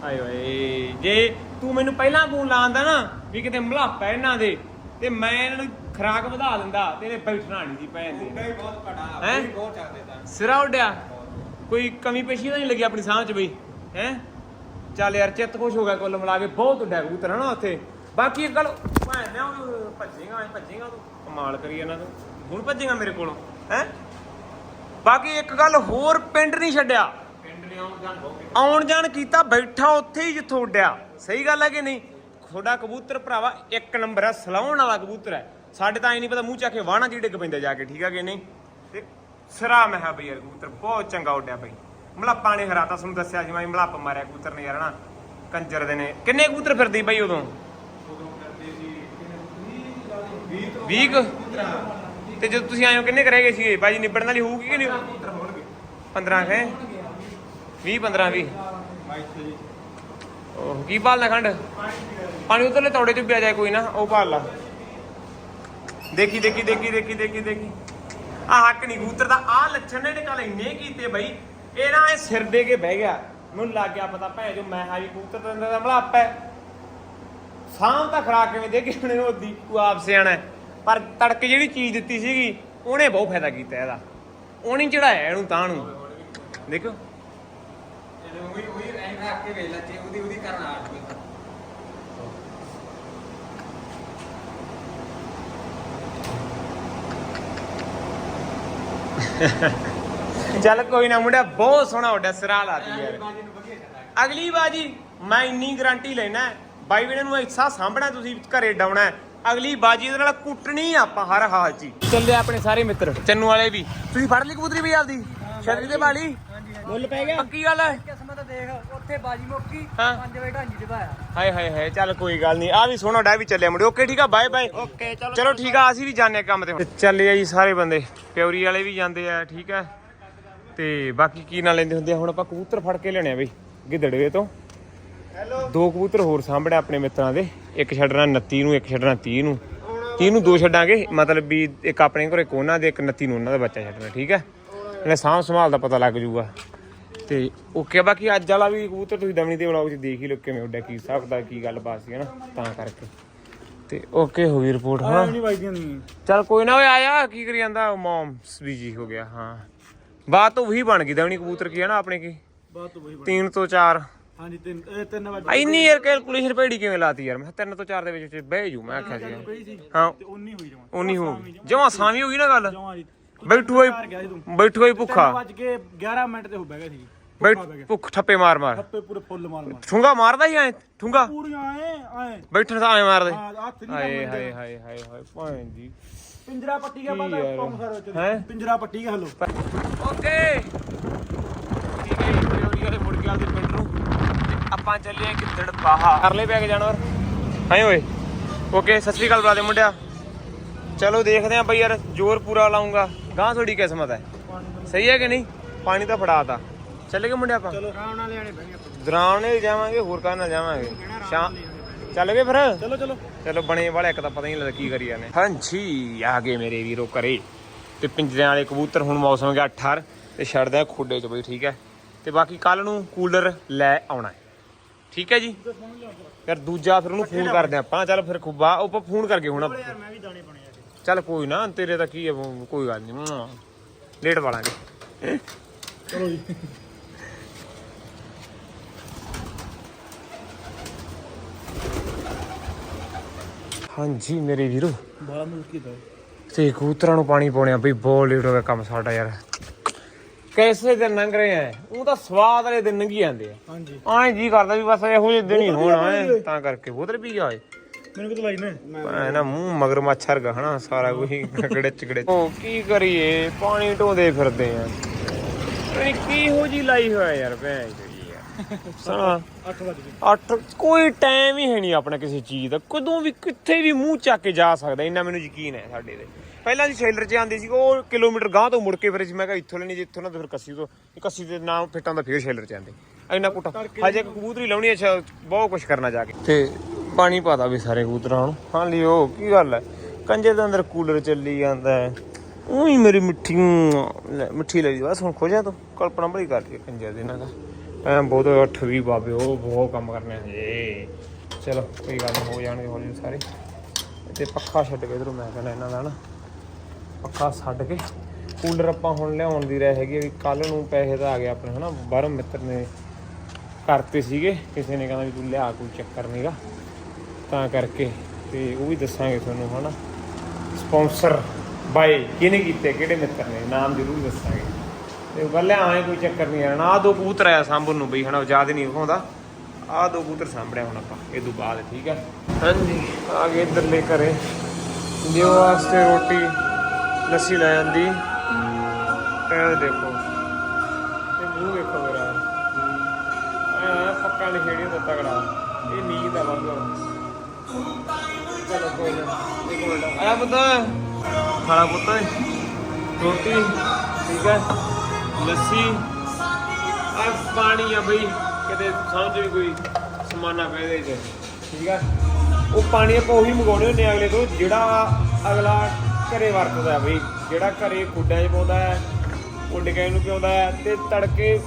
ਆਏ ਓਏ ਜੇ ਤੂੰ ਮੈਨੂੰ ਪਹਿਲਾਂ ਫੋਨ ਲਾਉਂਦਾ ਨਾ ਵੀ ਕਿਤੇ ਮਲਾਪਾ ਇਹਨਾਂ ਦੇ ਤੇ ਮੈਂ ਇਹਨਾਂ ਨੂੰ ਖਰਾਕ ਵਧਾ ਦਿੰਦਾ ਤੇ ਇਹਨੇ ਬੈਠਣਾ ਨਹੀਂ ਸੀ ਭੈਣ ਦੇ। ਮੁੰਡਾ ਹੀ ਬਹੁਤ ਪੜਾ ਹੈਂ? ਬਹੁਤ ਚੱਲਦੇ ਤਾਂ ਸਿਰਾ ਉੱਡਿਆ। ਕੋਈ ਕਮੀ ਪੇਸ਼ੀ ਤਾਂ ਨਹੀਂ ਲੱਗੀ ਆਪਣੀ ਸਾਹ ਚ ਬਈ ਹੈ? ਚੱਲ ਯਾਰ ਚਿੱਤ ਖੁਸ਼ ਹੋ ਗਿਆ ਕੁੱਲ ਮਿਲਾ ਕੇ ਬਹੁਤ ਉੱਡਿਆ ਕਬੂਤਰ ਹਨਾ ਉੱਥੇ। ਬਾਕੀ ਇੱਕ ਗੱਲ ਭੈਣ ਨੇ ਉਹ ਭੱਜੇਗਾ ਐ ਭੱਜੇਗਾ ਤੂੰ। ਕਮਾਲ ਕਰੀ ਇਹਨਾਂ ਤੋਂ ਹੁਣ ਭੱਜੇਗਾ ਮੇਰੇ ਕੋਲੋਂ ਹੈ? ਬਾਕੀ ਇੱਕ ਗੱਲ ਹੋਰ ਪਿੰਡ ਨਹੀਂ ਛੱਡਿਆ। ਪਿੰਡ ਨੇ ਆਉਣ ਜਾਣ ਆਉਣ ਜਾਣ ਕੀਤਾ ਬੈਠਾ ਉੱਥੇ ਹੀ ਜਿੱਥੋਂ ਉੱਡਿਆ। ਸਹੀ ਗੱਲ ਹੈ ਕਿ ਨਹੀਂ? ਤੁਹਾਡਾ ਕਬੂਤਰ ਭਰਾਵਾ ਇੱਕ ਨੰਬਰ ਹੈ ਸਲਾਉਣ ਵਾਲਾ ਕਬੂਤਰ ਹੈ। ਸਾਡੇ ਤਾਂ ਐ ਨਹੀਂ ਪਤਾ ਮੂੰਹ ਚੱਕ ਕੇ ਵਾਹਣਾ ਜੀ ਡਿੱਗ ਪੈਂਦਾ ਜਾ ਕੇ ਠੀਕ ਹੈ ਕਿ ਨਹੀਂ? ਤੇ ਸਿਰਾ ਮੈਂ ਹਾਂ ਬਈ ਯਾਰ ਕਬੂਤਰ ਬਹੁਤ ਚੰਗਾ ਉੱਡਿਆ ਬਈ। ਮਲਾਪਾਂ ਨੇ ਹਰਾਤਾ ਤੁਹਾਨੂੰ ਦੱਸਿਆ ਸੀ ਮੈਂ ਮਲਾਪ ਮਾਰਿਆ ਕਬੂਤਰ ਨੇ ਯਾਰ ਨਾ ਕੰਜਰ ਦੇ ਨੇ। ਕਿੰਨੇ ਕਬੂਤਰ ਫਿਰਦੇ ਬਈ ਉਦੋਂ? ਉਦੋਂ ਕਰਦੇ ਸੀ 20 ਕੁ? ਤੇ ਜਦੋਂ ਤੁਸੀਂ ਆਏ ਹੋ, ਕਿੰਨੇ ਕਰੇਗੇ ਸੀਗੇ? ਬਾਜੀ ਨਿਬੜਨ ਵਾਲੀ ਹੋਊਗੀ ਕਿ ਨਹੀਂ? 15 ਹੈ। 20 15 20 ਉਹ ਕੀ ਭਾਲਣਾ ਖੰਡ? ਪਾਣੀ ਉਧਰਲੇ ਤੌੜੇ ਚ ਪਿਆ ਜਾਏ ਕੋਈ ਨਾ, ਉਹ ਭਾਲ ਲਾ। ਦੇਖੀ ਦੇਖੀ ਦੇਖੀ ਦੇਖੀ ਦੇਖੀ ਦੇਖੀ। ਆ ਹੱਕ ਨਹੀਂ, ਕਬੂਤਰ ਦਾ। ਆ ਲੱਛਣ ਨੇ ਇਹਨੇ ਕੱਲ ਇੰਨੇ ਕੀਤੇ ਬਈ। ਇਹ ਨਾ ਇਹ ਸਿਰ ਦੇ ਕੇ ਬਹਿ ਗਿਆ। ਮੈਨੂੰ ਲੱਗ ਗਿਆ ਪਤਾ ਭੈ ਜੋ ਮੈਂ ਹਾਜੀ ਕਬੂਤਰ ਦਾ ਅੰਦਰ ਦਾ ਹੈ। ਸਾਂਭ ਤਾਂ ਖਰਾਕ ਕਿਵੇਂ ਦੇ ਕੇ ਉਹਨੇ ਉਹਦੀ ਆਪ ਸਿਆਣਾ ਪਰ ਤੜਕੇ ਜਿਹੜੀ ਚੀਜ਼ ਦਿੱਤੀ ਸੀਗੀ ਉਹਨੇ ਬਹੁਤ ਫਾਇਦਾ ਕੀਤਾ ਇਹਦਾ। ਉਹਨੇ ਚੜਾਇਆ ਇਹਨੂੰ ਤਾਂ ਨੂੰ। ਦੇਖੋ। ਉਹੀ ਉਹੀ ਰੈਂਕ ਰੱਖ ਕੇ ਵੇਲਾ ਜੇ ਉਹਦੀ ਉਹਦੀ ਕਰਨ ਆ ਗਈ ਚੱਲ ਕੋਈ ਨਾ ਮੁੰਡਾ ਬਹੁਤ ਸੋਹਣਾ ਉੱਡਿਆ ਸਿਰਾ ਲਾਤੀ ਯਾਰ। ਬਾਜੀ ਅਗਲੀ ਬਾਜੀ ਮੈਂ ਇੰਨੀ ਗਾਰੰਟੀ ਲੈਣਾ ਹੈ, ਬਾਈ ਵੀਰੇ ਨੂੰ ਐਸਾ ਸਾਂਭਣਾ ਤੁਸੀਂ ਘਰੇ ਡਾਉਣਾ। ਅਗਲੀ ਬਾਜੀ ਇਹਦੇ ਨਾਲ ਕੁੱਟਣੀ ਆਪਾਂ ਹਰ ਹਾਲ 'ਚ। ਚੱਲੇ ਆਪਣੇ ਸਾਰੇ ਮਿੱਤਰ। ਚੰਨੂ ਵਾਲੇ ਵੀ। ਤੁਸੀਂ ਫੜ ਲਈ ਕਬੂਤਰੀ ਵੀ ਆਪਦੀ? ਛਤਰੀ ਤੇ ਬਾਲੀ। ਮੁੱਲ ਪੈ ਗਿਆ? ਪੱਕੀ ਗੱਲ ਹੈ ਕਿਸਮਤ ਦੇਖ ਉੱਥੇ ਬਾਜੀ ਮੁੱਕੀ ਹਾਂ। 5 ਵਜੇ ਢਾਂਜੀ ਤੇ ਪਾਇਆ ਹਾਏ ਹਾਏ ਹਾਏ ਚੱਲ ਕੋਈ ਗੱਲ ਨਹੀਂ ਆ ਵੀ ਸੋਹਣਾ ਡਾ ਵੀ ਚੱਲਿਆ ਮੁੰਡੇ ਓਕੇ ਠੀਕ ਆ ਬਾਏ ਬਾਏ। ਓਕੇ ਚਲੋ ਚਲੋ ਠੀਕ ਆ ਅਸੀਂ ਵੀ ਜਾਂਦੇ ਹਾਂ ਕੰਮ ਤੇ ਚੱਲੇ ਆ ਜੀ ਸਾਰੇ ਬੰਦੇ। ਪਿਉਰੀ ਵਾਲੇ ਵੀ ਜਾਂਦੇ ਆ ਠੀਕ ਆ। ਤੇ ਬਾਕੀ ਕੀ ਨਾਲ ਲੈਂਦੇ ਹੁੰਦੇ ਆ? ਹੁਣ ਆਪਾਂ ਕਬੂਤਰ ਫੜ ਕੇ ਲੈਣੇ ਆ ਬਈ ਗਿੱਦੜਵੇ ਤੋਂ। ਦੋ ਕਬੂਤਰ ਹੋਰ ਸਾਹਮਣੇ ਆਪਣੇ ਮਿੱਤਰਾਂ ਦੇ। ਇੱਕ ਛੱਡਣਾ 29 ਨੂੰ ਇੱਕ ਛੱਡਣਾ 30 ਨੂੰ। 30 ਨੂੰ ਦੋ ਛੱਡਾਂਗੇ ਮਤਲਬ ਵੀ ਇੱਕ ਆਪਣੇ ਘਰੇ ਕੋਨਾ ਦੇ ਇੱਕ 29 ਨੂੰ ਉਹਨਾਂ ਦਾ ਬੱਚਾ ਛੱਡਣਾ ਠੀਕ ਹੈ? ਨਾਲੇ ਸਾਂਭ ਸੰਭਾਲ ਦਾ ਪਤਾ ਲੱਗ ਜਾਊਗਾ। ਤੇ ਓਕੇ ਬਾਕੀ ਅੱਜ ਵਾਲਾ ਵੀ ਕਬੂਤਰ ਤੁਸੀਂ ਦਮਣੀ ਦੇ ਵਲੌਗ 'ਚ ਦੇਖ ਹੀ ਲਓ ਕਿਵੇਂ ਉੱਡਿਆ ਕੀ ਹਿਸਾਬ ਦਾ ਕੀ ਗੱਲਬਾਤ ਸੀ ਹਨਾ? ਤਾਂ ਕਰਕੇ। ਤੇ ਓਕੇ ਹੋ ਗਈ ਰਿਪੋਰਟ ਹਾਂ। ਨਹੀਂ ਵੱਜਦੀਆਂ ਨਹੀਂ ਚੱਲ ਕੋਈ ਨਾ ਓਏ ਆਇਆ। ਕੀ ਕਰੀ ਜਾਂਦਾ? ਮਮ ਬੀਜੀ ਹੋ ਗਿਆ ਹਾਂ। ਬਾਤ ਤਾਂ ਉਹੀ ਬਣ ਗਈ ਦਮਣੀ ਕਬੂਤਰ ਕੀ ਹੈ ਨਾ ਆਪਣੇ ਕੀ? ਬਾਤ ਵਹੀ 3 ਤੋਂ 4 ਹਾਂਜੀ ਵਜੇ ਇੰਨੀ ਯਾਰ ਕੈਲਕੂਲੇਸ਼ਨ ਭੇੜੀ ਕਿਵੇਂ ਲਾਤੀ ਯਾਰ? ਮੈਂ 3 ਤੋਂ 4 ਦੇ ਵਿੱਚ ਬਹਿ ਜੂ ਮੈਂ ਆਖਿਆ ਸੀ। ਹਾਂ। ਤੇ 19 ਹੋਈ ਜਮਾ ਉਨੀ ਹੋ ਜਮਾ ਸਾਵੀਂ ਹੋ ਗਈ ਨਾ ਗੱਲ? ਬੈਠੂ ਹੋਈ ਤੂੰ। ਬੈਠੂ ਹੋਈ ਭੁੱਖਾ। ਵੱਜ ਕੇ 11 ਮਿੰਟ ਤੇ ਹੋ ਬਹਿ ਗਿਆ ਸੀ। ਬੈਠ ਭੁੱਖ ਠੱਪੇ ਮਾਰ ਮਾਰ। ਥੱਪੇ ਪੂਰੇ ਫੁੱਲ ਮਾਰ ਮਾਰ। ਠੁੰਗਾ ਮਾਰਦਾ ਹੀ ਐ? ਠੁੰਗਾ ਪੂਰੀਆਂ ਬੈਠਣ ਤਾਂ ਐ ਮਾਰਦੇ ਹਾਏ ਹਾਏ ਹਾਏ ਹਾਏ ਹਾਏ ਭੈਣ ਜੀ। ਪਿੰਜਰਾ ਪੱਟੀ ਗਿਆ ਬੰਦਾ। ਪੰਮ ਸਾਰਾ ਵਿੱਚ ਹੈਂ? ਪਿੰਜਰਾ ਪੱਟੀ ਗਿਆ ਹਲੋ। ਓਕੇ। ਠੀਕ ਹੈ ਜੀ ਪਿਓਰੀ ਵਾਲੇ ਮੁੜ ਗਿਆ ਦੇ ਤੇ ਆਪਾਂ ਚੱਲੇ ਕਿੱਦੜ ਬਾਹਾ ਕਰ ਲੈ ਬੈਗ ਜਾਨਵਰ। ਹਾਂ ਓਏ। ਓਕੇ ਸਤਿ ਸ੍ਰੀ ਅਕਾਲ ਬੁਲਾ ਦੇ ਮੁੰਡਿਆ। ਚਲੋ ਦੇਖਦੇ ਆਂ ਬਈ ਯਾਰ ਜ਼ੋਰ ਪੂਰਾ ਲਾਉਂਗਾ। ਗਾਂ ਥੋੜੀ ਕਿਸਮਤ ਹੈ ਸਹੀ ਹੈ ਕਿ ਨਹੀਂ? ਪਾਣੀ ਤਾਂ ਫੜਾਤਾ। ਚੱਲੇ ਗਏ ਮੁੰਡੇ ਆਪਾਂ? ਚਲੋ ਆਰਾਮ ਨਾਲ ਲੈਣੇ ਪੈਣਗੇ ਦਰਾਉਣੇ ਜਾਵਾਂਗੇ ਹੋਰ ਕਾਹ ਨਾਲ ਜਾਵਾਂਗੇ? ਸ਼ਾਮ ਚੱਲ ਗਏ ਫਿਰ? ਚਲੋ ਚਲੋ। ਚਲੋ ਬਣੇ ਵਾਲਾ ਇੱਕ ਤਾਂ ਪਤਾ ਹੀ ਨਹੀਂ ਲੱਗਦਾ ਕੀ ਕਰੀ ਜਾਂਦੇ। ਹਾਂਜੀ ਆ ਗਏ ਮੇਰੇ ਵੀਰੋ ਘਰੇ। ਤੇ ਪਿੰਜਰਿਆਂ ਵਾਲੇ ਕਬੂਤਰ ਹੁਣ ਮੌਸਮ ਗਿਆ 18 ਤੇ ਛੱਡਦੇ ਖੁੱਡੇ 'ਚ ਬਈ ਠੀਕ ਹੈ ਤੇ ਬਾਕੀ ਕੱਲ ਨੂੰ ਕੂਲਰ ਲੈ ਆਉਣਾ ਠੀਕ ਹੈ ਜੀ। ਫਿਰ ਦੂਜਾ ਫਿਰ ਉਹਨੂੰ ਫੋਨ ਕਰਦੇ ਆਪਾਂ। ਚੱਲ ਫਿਰ ਖੁੱਬਾ ਉਹ ਆਪਾਂ ਫੋਨ ਕਰਕੇ ਹੁਣ ਯਾਰ ਮੈਂ ਵੀ ਦਾਣੇ ਪਾਣੇ ਆ ਚੱਲ ਕੋਈ ਨਾ ਤੇਰੇ ਤਾਂ ਕੀ ਹੈ ਕੋਈ ਗੱਲ ਨਹੀਂ ਲੇਟ ਵਾਲਾਂਗੇ ਚਲੋ ਜੀ। ਹਾਂਜੀ ਮੇਰੇ ਵੀਰੋ। ਬੜਾ ਮੁਸ਼ਕਿਲ ਹੈ ਤੇ। ਕਬੂਤਰਾਂ ਨੂੰ ਪਾਣੀ ਪਾਉਣੇ ਆ। ਬਈ ਬਹੁਤ ਲੇਟ ਹੋ ਗਿਆ ਕੰਮ ਸਾਡਾ ਯਾਰ। ਕੈਸੇ ਦਿਨ ਲੰਘ ਰਹੇ ਆ ਉਹ ਤਾਂ ਸਵਾਦ ਵਾਲੇ ਦਿਨ ਲੰਘੀ ਜਾਂਦੇ ਆ ਹਾਂਜੀ। ਆਏ ਜੀ ਕਰਦਾ ਵੀ ਬਸ ਇਹੋ ਜਿਹੇ ਦਿਨ ਹੀ ਹੋਣ ਆਏ ਤਾਂ ਕਰਕੇ ਬੋਤਲ ਪੀ ਗਿਆ ਮੈਨੂੰ ਕਿਤੇ ਲਾਈ ਨੇ। ਐ ਨਾ ਮੂੰਹ ਮਗਰ ਮੱਛਰ ਗਾ ਹਨਾ ਸਾਰਾ ਕੁਝ ਗੜੇ ਚਗੜੇ ਉਹ ਕੀ ਕਰੀਏ ਪਾਣੀ ਢੋਂਦੇ ਫਿਰਦੇ ਆ ਇਹ ਕੀ ਹੋ ਜੀ ਲਾਈ ਹੋਇਆ ਯਾਰ ਭੈਣ ਸੁਣਾ। 8 ਵਜ ਗਏ। ਅੱਠ ਕੋਈ ਟਾਈਮ ਹੀ ਹੈ ਨਹੀਂ ਆਪਣਾ ਕਿਸੇ ਚੀਜ਼ ਦਾ। ਕਦੋਂ ਵੀ ਕਿੱਥੇ ਵੀ ਮੂੰਹ ਚੱਕ ਕੇ ਜਾ ਸਕਦਾ ਇੰਨਾ ਮੈਨੂੰ ਯਕੀਨ ਹੈ ਸਾਡੇ ਤੇ। ਪਹਿਲਾਂ ਅਸੀਂ ਸ਼ੈਲਰ 'ਚ ਆਂਦੇ ਸੀ ਉਹ ਕਿਲੋਮੀਟਰ ਗਾਂ ਤੋਂ ਮੁੜ ਕੇ ਫਿਰ ਅਸੀਂ ਮੈਂ ਕਿਹਾ ਇੱਥੋਂ ਲੈਣੀ ਜਿੱਥੋਂ ਨਾ ਫਿਰ ਕੱਸੀ ਤੋਂ ਕੱਸੀ ਦੇ ਨਾਮ ਫਿੱਟਾਂ ਦਾ ਫਿਰ ਸ਼ੈਲਰ 'ਚ ਆਂਦੇ ਇੰਨਾ ਕੁੱਟ ਹਜੇ ਇੱਕ ਕਬੂਤਰੀ ਲਾਉਣੀ ਅੱਛਾ ਬਹੁਤ ਕੁਝ ਕਰਨਾ ਜਾ ਕੇ। ਤੇ ਪਾਣੀ ਪਾਤਾ ਵੀ ਸਾਰੇ ਕਬੂਤਰਾਂ ਨੂੰ। ਹਾਂ ਲਿਓ ਕੀ ਗੱਲ ਹੈ ਕੰਜੇ ਦੇ ਅੰਦਰ ਕੂਲਰ ਚੱਲੀ ਜਾਂਦਾ ਹੈ। ਉਹੀ ਮੇਰੀ ਮਿੱਠੀ ਮਿੱਠੀ ਲੱਗੀ ਬਸ ਹੁਣ ਖੋਜਾ ਤੂੰ। ਕਲਪਨਾ ਬੜੀ ਕਰਦੀ ਹੈ ਕੰਜੇ ਦੇ ਨਾਲ ਐ ਬਹੁਤ ਅੱਠ ਵੀ ਬਾਬੇ ਉਹ ਬਹੁਤ ਕੰਮ ਕਰਨੇ ਹਜੇ ਚਲੋ ਕੋਈ ਗੱਲ ਹੋ ਜਾਣਗੇ ਹੌਲੀ ਸਾਰੇ। ਤੇ ਪੱਖਾ ਛੱਡ ਕੇ ਇਧਰੋਂ ਮੈਂ ਕਹਿੰਦਾ ਇਹਨਾਂ ਦਾ ਨਾ। ਪੱਖਾ ਛੱਡ ਕੇ ਕੂਲਰ ਆਪਾਂ ਹੁਣ ਲਿਆਉਣ ਦੀ ਰਹਿ ਹੈਗੀ ਵੀ ਕੱਲ ਨੂੰ ਪੈਸੇ ਤਾਂ ਆ ਗਏ ਆਪਣੇ, ਹਨਾ? ਬਾਹਰੋਂ ਮਿੱਤਰ ਨੇ ਕਰਤੇ ਸੀਗੇ, ਕਿਸੇ ਨੇ ਕਹਿੰਦਾ ਵੀ ਤੂੰ ਲਿਆ, ਕੋਈ ਚੱਕਰ ਨਹੀਂਗਾ ਤਾਂ ਕਰਕੇ ਤੇ ਉਹ ਵੀ ਦੱਸਾਂਗੇ ਤੁਹਾਨੂੰ, ਹਨਾ? ਸਪਾਂਸਰ ਬਾਈ ਕਿਹਨੇ ਕੀਤੇ, ਕਿਹੜੇ ਮਿੱਤਰ ਨੇ? ਨਾਮ ਜ਼ਰੂਰ ਦੱਸਾਂਗੇ। ਤੇ ਗੱਲ ਆਏ ਕੋਈ ਚੱਕਰ ਨਹੀਂ ਆਣਾ ਆ ਦੋ ਕਬੂਤਰ ਆਇਆ ਸਾਂਭਣ ਨੂੰ ਬਈ, ਹਨਾ? ਯਾਦ ਨਹੀਂ ਹੋਉਂਦਾ ਆ ਦੋ ਕਬੂਤਰ ਸਾਂਭੜਿਆ ਹੁਣ ਆਪਾਂ, ਇਹ ਤੋਂ ਬਾਅਦ, ਠੀਕ ਆ? ਹਾਂਜੀ, ਆ ਗਏ ਇੱਧਰਲੇ ਘਰੇ। ਦਿਓ ਵਾਸਤੇ ਰੋਟੀ। ਲੱਸੀ ਲੈ ਜਾਂਦੀ। ਇਹ ਦੇਖੋ। ਇਹ ਮੂੰਹ ਵੇਖੋ ਮੇਰਾ। ਆ ਪੱਕਾ ਨਖੇੜੀ ਦਾ ਤਗੜਾ ਇਹ ਨੀਂਦ ਆ। ਵਾਂਗੂ ਚਲੋ ਕੋਈ ਨਾ, ਇੱਕ ਮਿੰਟ। ਆਇਆ ਪੁੱਤ। ਖਾਣਾ ਪੁੱਤ। ਰੋਟੀ, ਠੀਕ ਹੈ। ਲੱਸੀ। ਆ ਪਾਣੀ ਆ ਬਈ। ਕਿਤੇ ਸਮਝ ਵੀ ਕੋਈ ਸਮਾਨਾ ਪੈ ਚ। ਠੀਕ ਹੈ। ਉਹ ਪਾਣੀ ਆਪਾਂ ਉਹੀ ਮੰਗਾਉਣੇ ਹੁੰਦੇ ਅਗਲੇ ਤੋਂ। ਜਿਹੜਾ ਅਗਲਾ ਘਰੇ ਵਰਤਦਾ ਬਈ, ਜਿਹੜਾ ਘਰੇ ਖੁੱਡਾਂ 'ਚ ਪਾਉਂਦਾ ਹੈ ਉੱਡ ਕੇ ਇਹਨੂੰ ਪਿਆਉਂਦਾ ਹੈ ਤੇ ਤੜਕੇ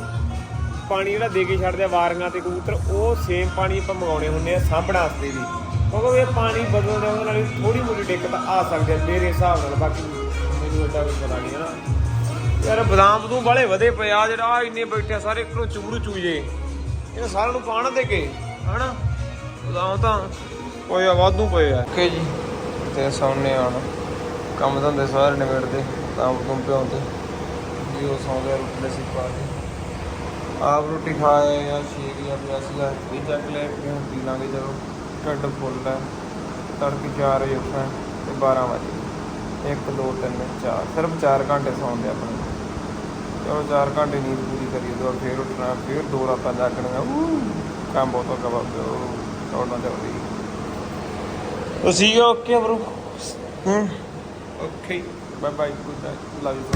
ਪਾਣੀ ਜਿਹੜਾ ਦੇ ਕੇ ਛੱਡਦੇ ਆ ਵਾਰੀਆਂ ਤੇ ਕਬੂਤਰ, ਉਹ ਸੇਮ ਪਾਣੀ ਆਪਾਂ ਮੰਗਾਉਣੇ ਹੁੰਦੇ ਆ ਸਾਂਭਣ ਵਾਸਤੇ ਵੀ ਕਿਉਂਕਿ ਇਹ ਪਾਣੀ ਬਦਲਦੇ ਉਹਦੇ ਨਾਲ ਥੋੜੀ ਮੋਟੀ ਦਿੱਕਤ ਆ ਸਕਦੀ ਹੈ ਮੇਰੇ ਹਿਸਾਬ ਨਾਲ, ਬਾਕੀ ਮੈਨੂੰ ਏਡਾ ਕੋਈ ਪਤਾ ਨਹੀਂ ਹੈ ਨਾ। ਯਾਰ ਬਦਾਮ ਬਦੂਮ ਵਾਲੇ ਵਧੇ ਪਏ ਆ, ਜਿਹੜਾ ਆਹ ਇੰਨੇ ਬੈਠੇ ਆ, ਸਾਰੇ ਇੱਕੋ ਚੂਰੂ ਚੂਜੇ ਇਹਨਾਂ ਸਾਰਿਆਂ ਨੂੰ ਪਾਣ ਦੇ ਕੇ, ਹਨਾ? ਬਦਾਮ ਤਾਂ ਕੋਈ ਆ ਵਾਧੂ ਪਏ ਆ। ਓਕੇ ਜੀ, ਤੇ ਸੌਣੇ ਆਣ ਕੰਮ ਧੰਦੇ ਸਾਰੇ ਨਿਬੇੜਦੇ ਤਾਂ ਬਦੂਮ ਪਿਆਉਂਦੇ ਜੀ ਉਹ ਸੌਂਦੇ ਆ, ਰੋਟੀ ਪਾ ਕੇ। ਆਪ ਰੋਟੀ ਖਾਏ ਜਾਂ ਸ਼ੇਕ ਜਾਂ ਪਿਆ ਇਹ ਚੱਕ ਲੈ ਕੇ ਪੀ ਲਾਂਗੇ ਚਲੋ ਢਿੱਡ ਫੁੱਲ ਹੈ। ਤੜਕੇ 4 ਵਜੇ ਉੱਠਾਂ ਤੇ 12 ਵਜੇ। 1 2 3 4 ਸਿਰਫ 4 ਘੰਟੇ ਸੌਂਦੇ ਆਪਣੇ। ਚਲੋ 4 ਘੰਟੇ ਨੀਂਦ ਪੂਰੀ ਕਰੀ ਦੋ ਫੇਰ ਉੱਠਣਾ ਫੇਰ ਦੋ ਰਾਤਾਂ ਜਾਗਣੀਆਂ ਕੰਮ ਬਹੁਤ ਹੋ ਗਿਆ ਦੌੜਨਾ ਚਾਹੁੰਦੀ ਉਹ ਸੀ ਓਕੇ ਬ్రో ਹੂੰ। Okay bye bye good night love you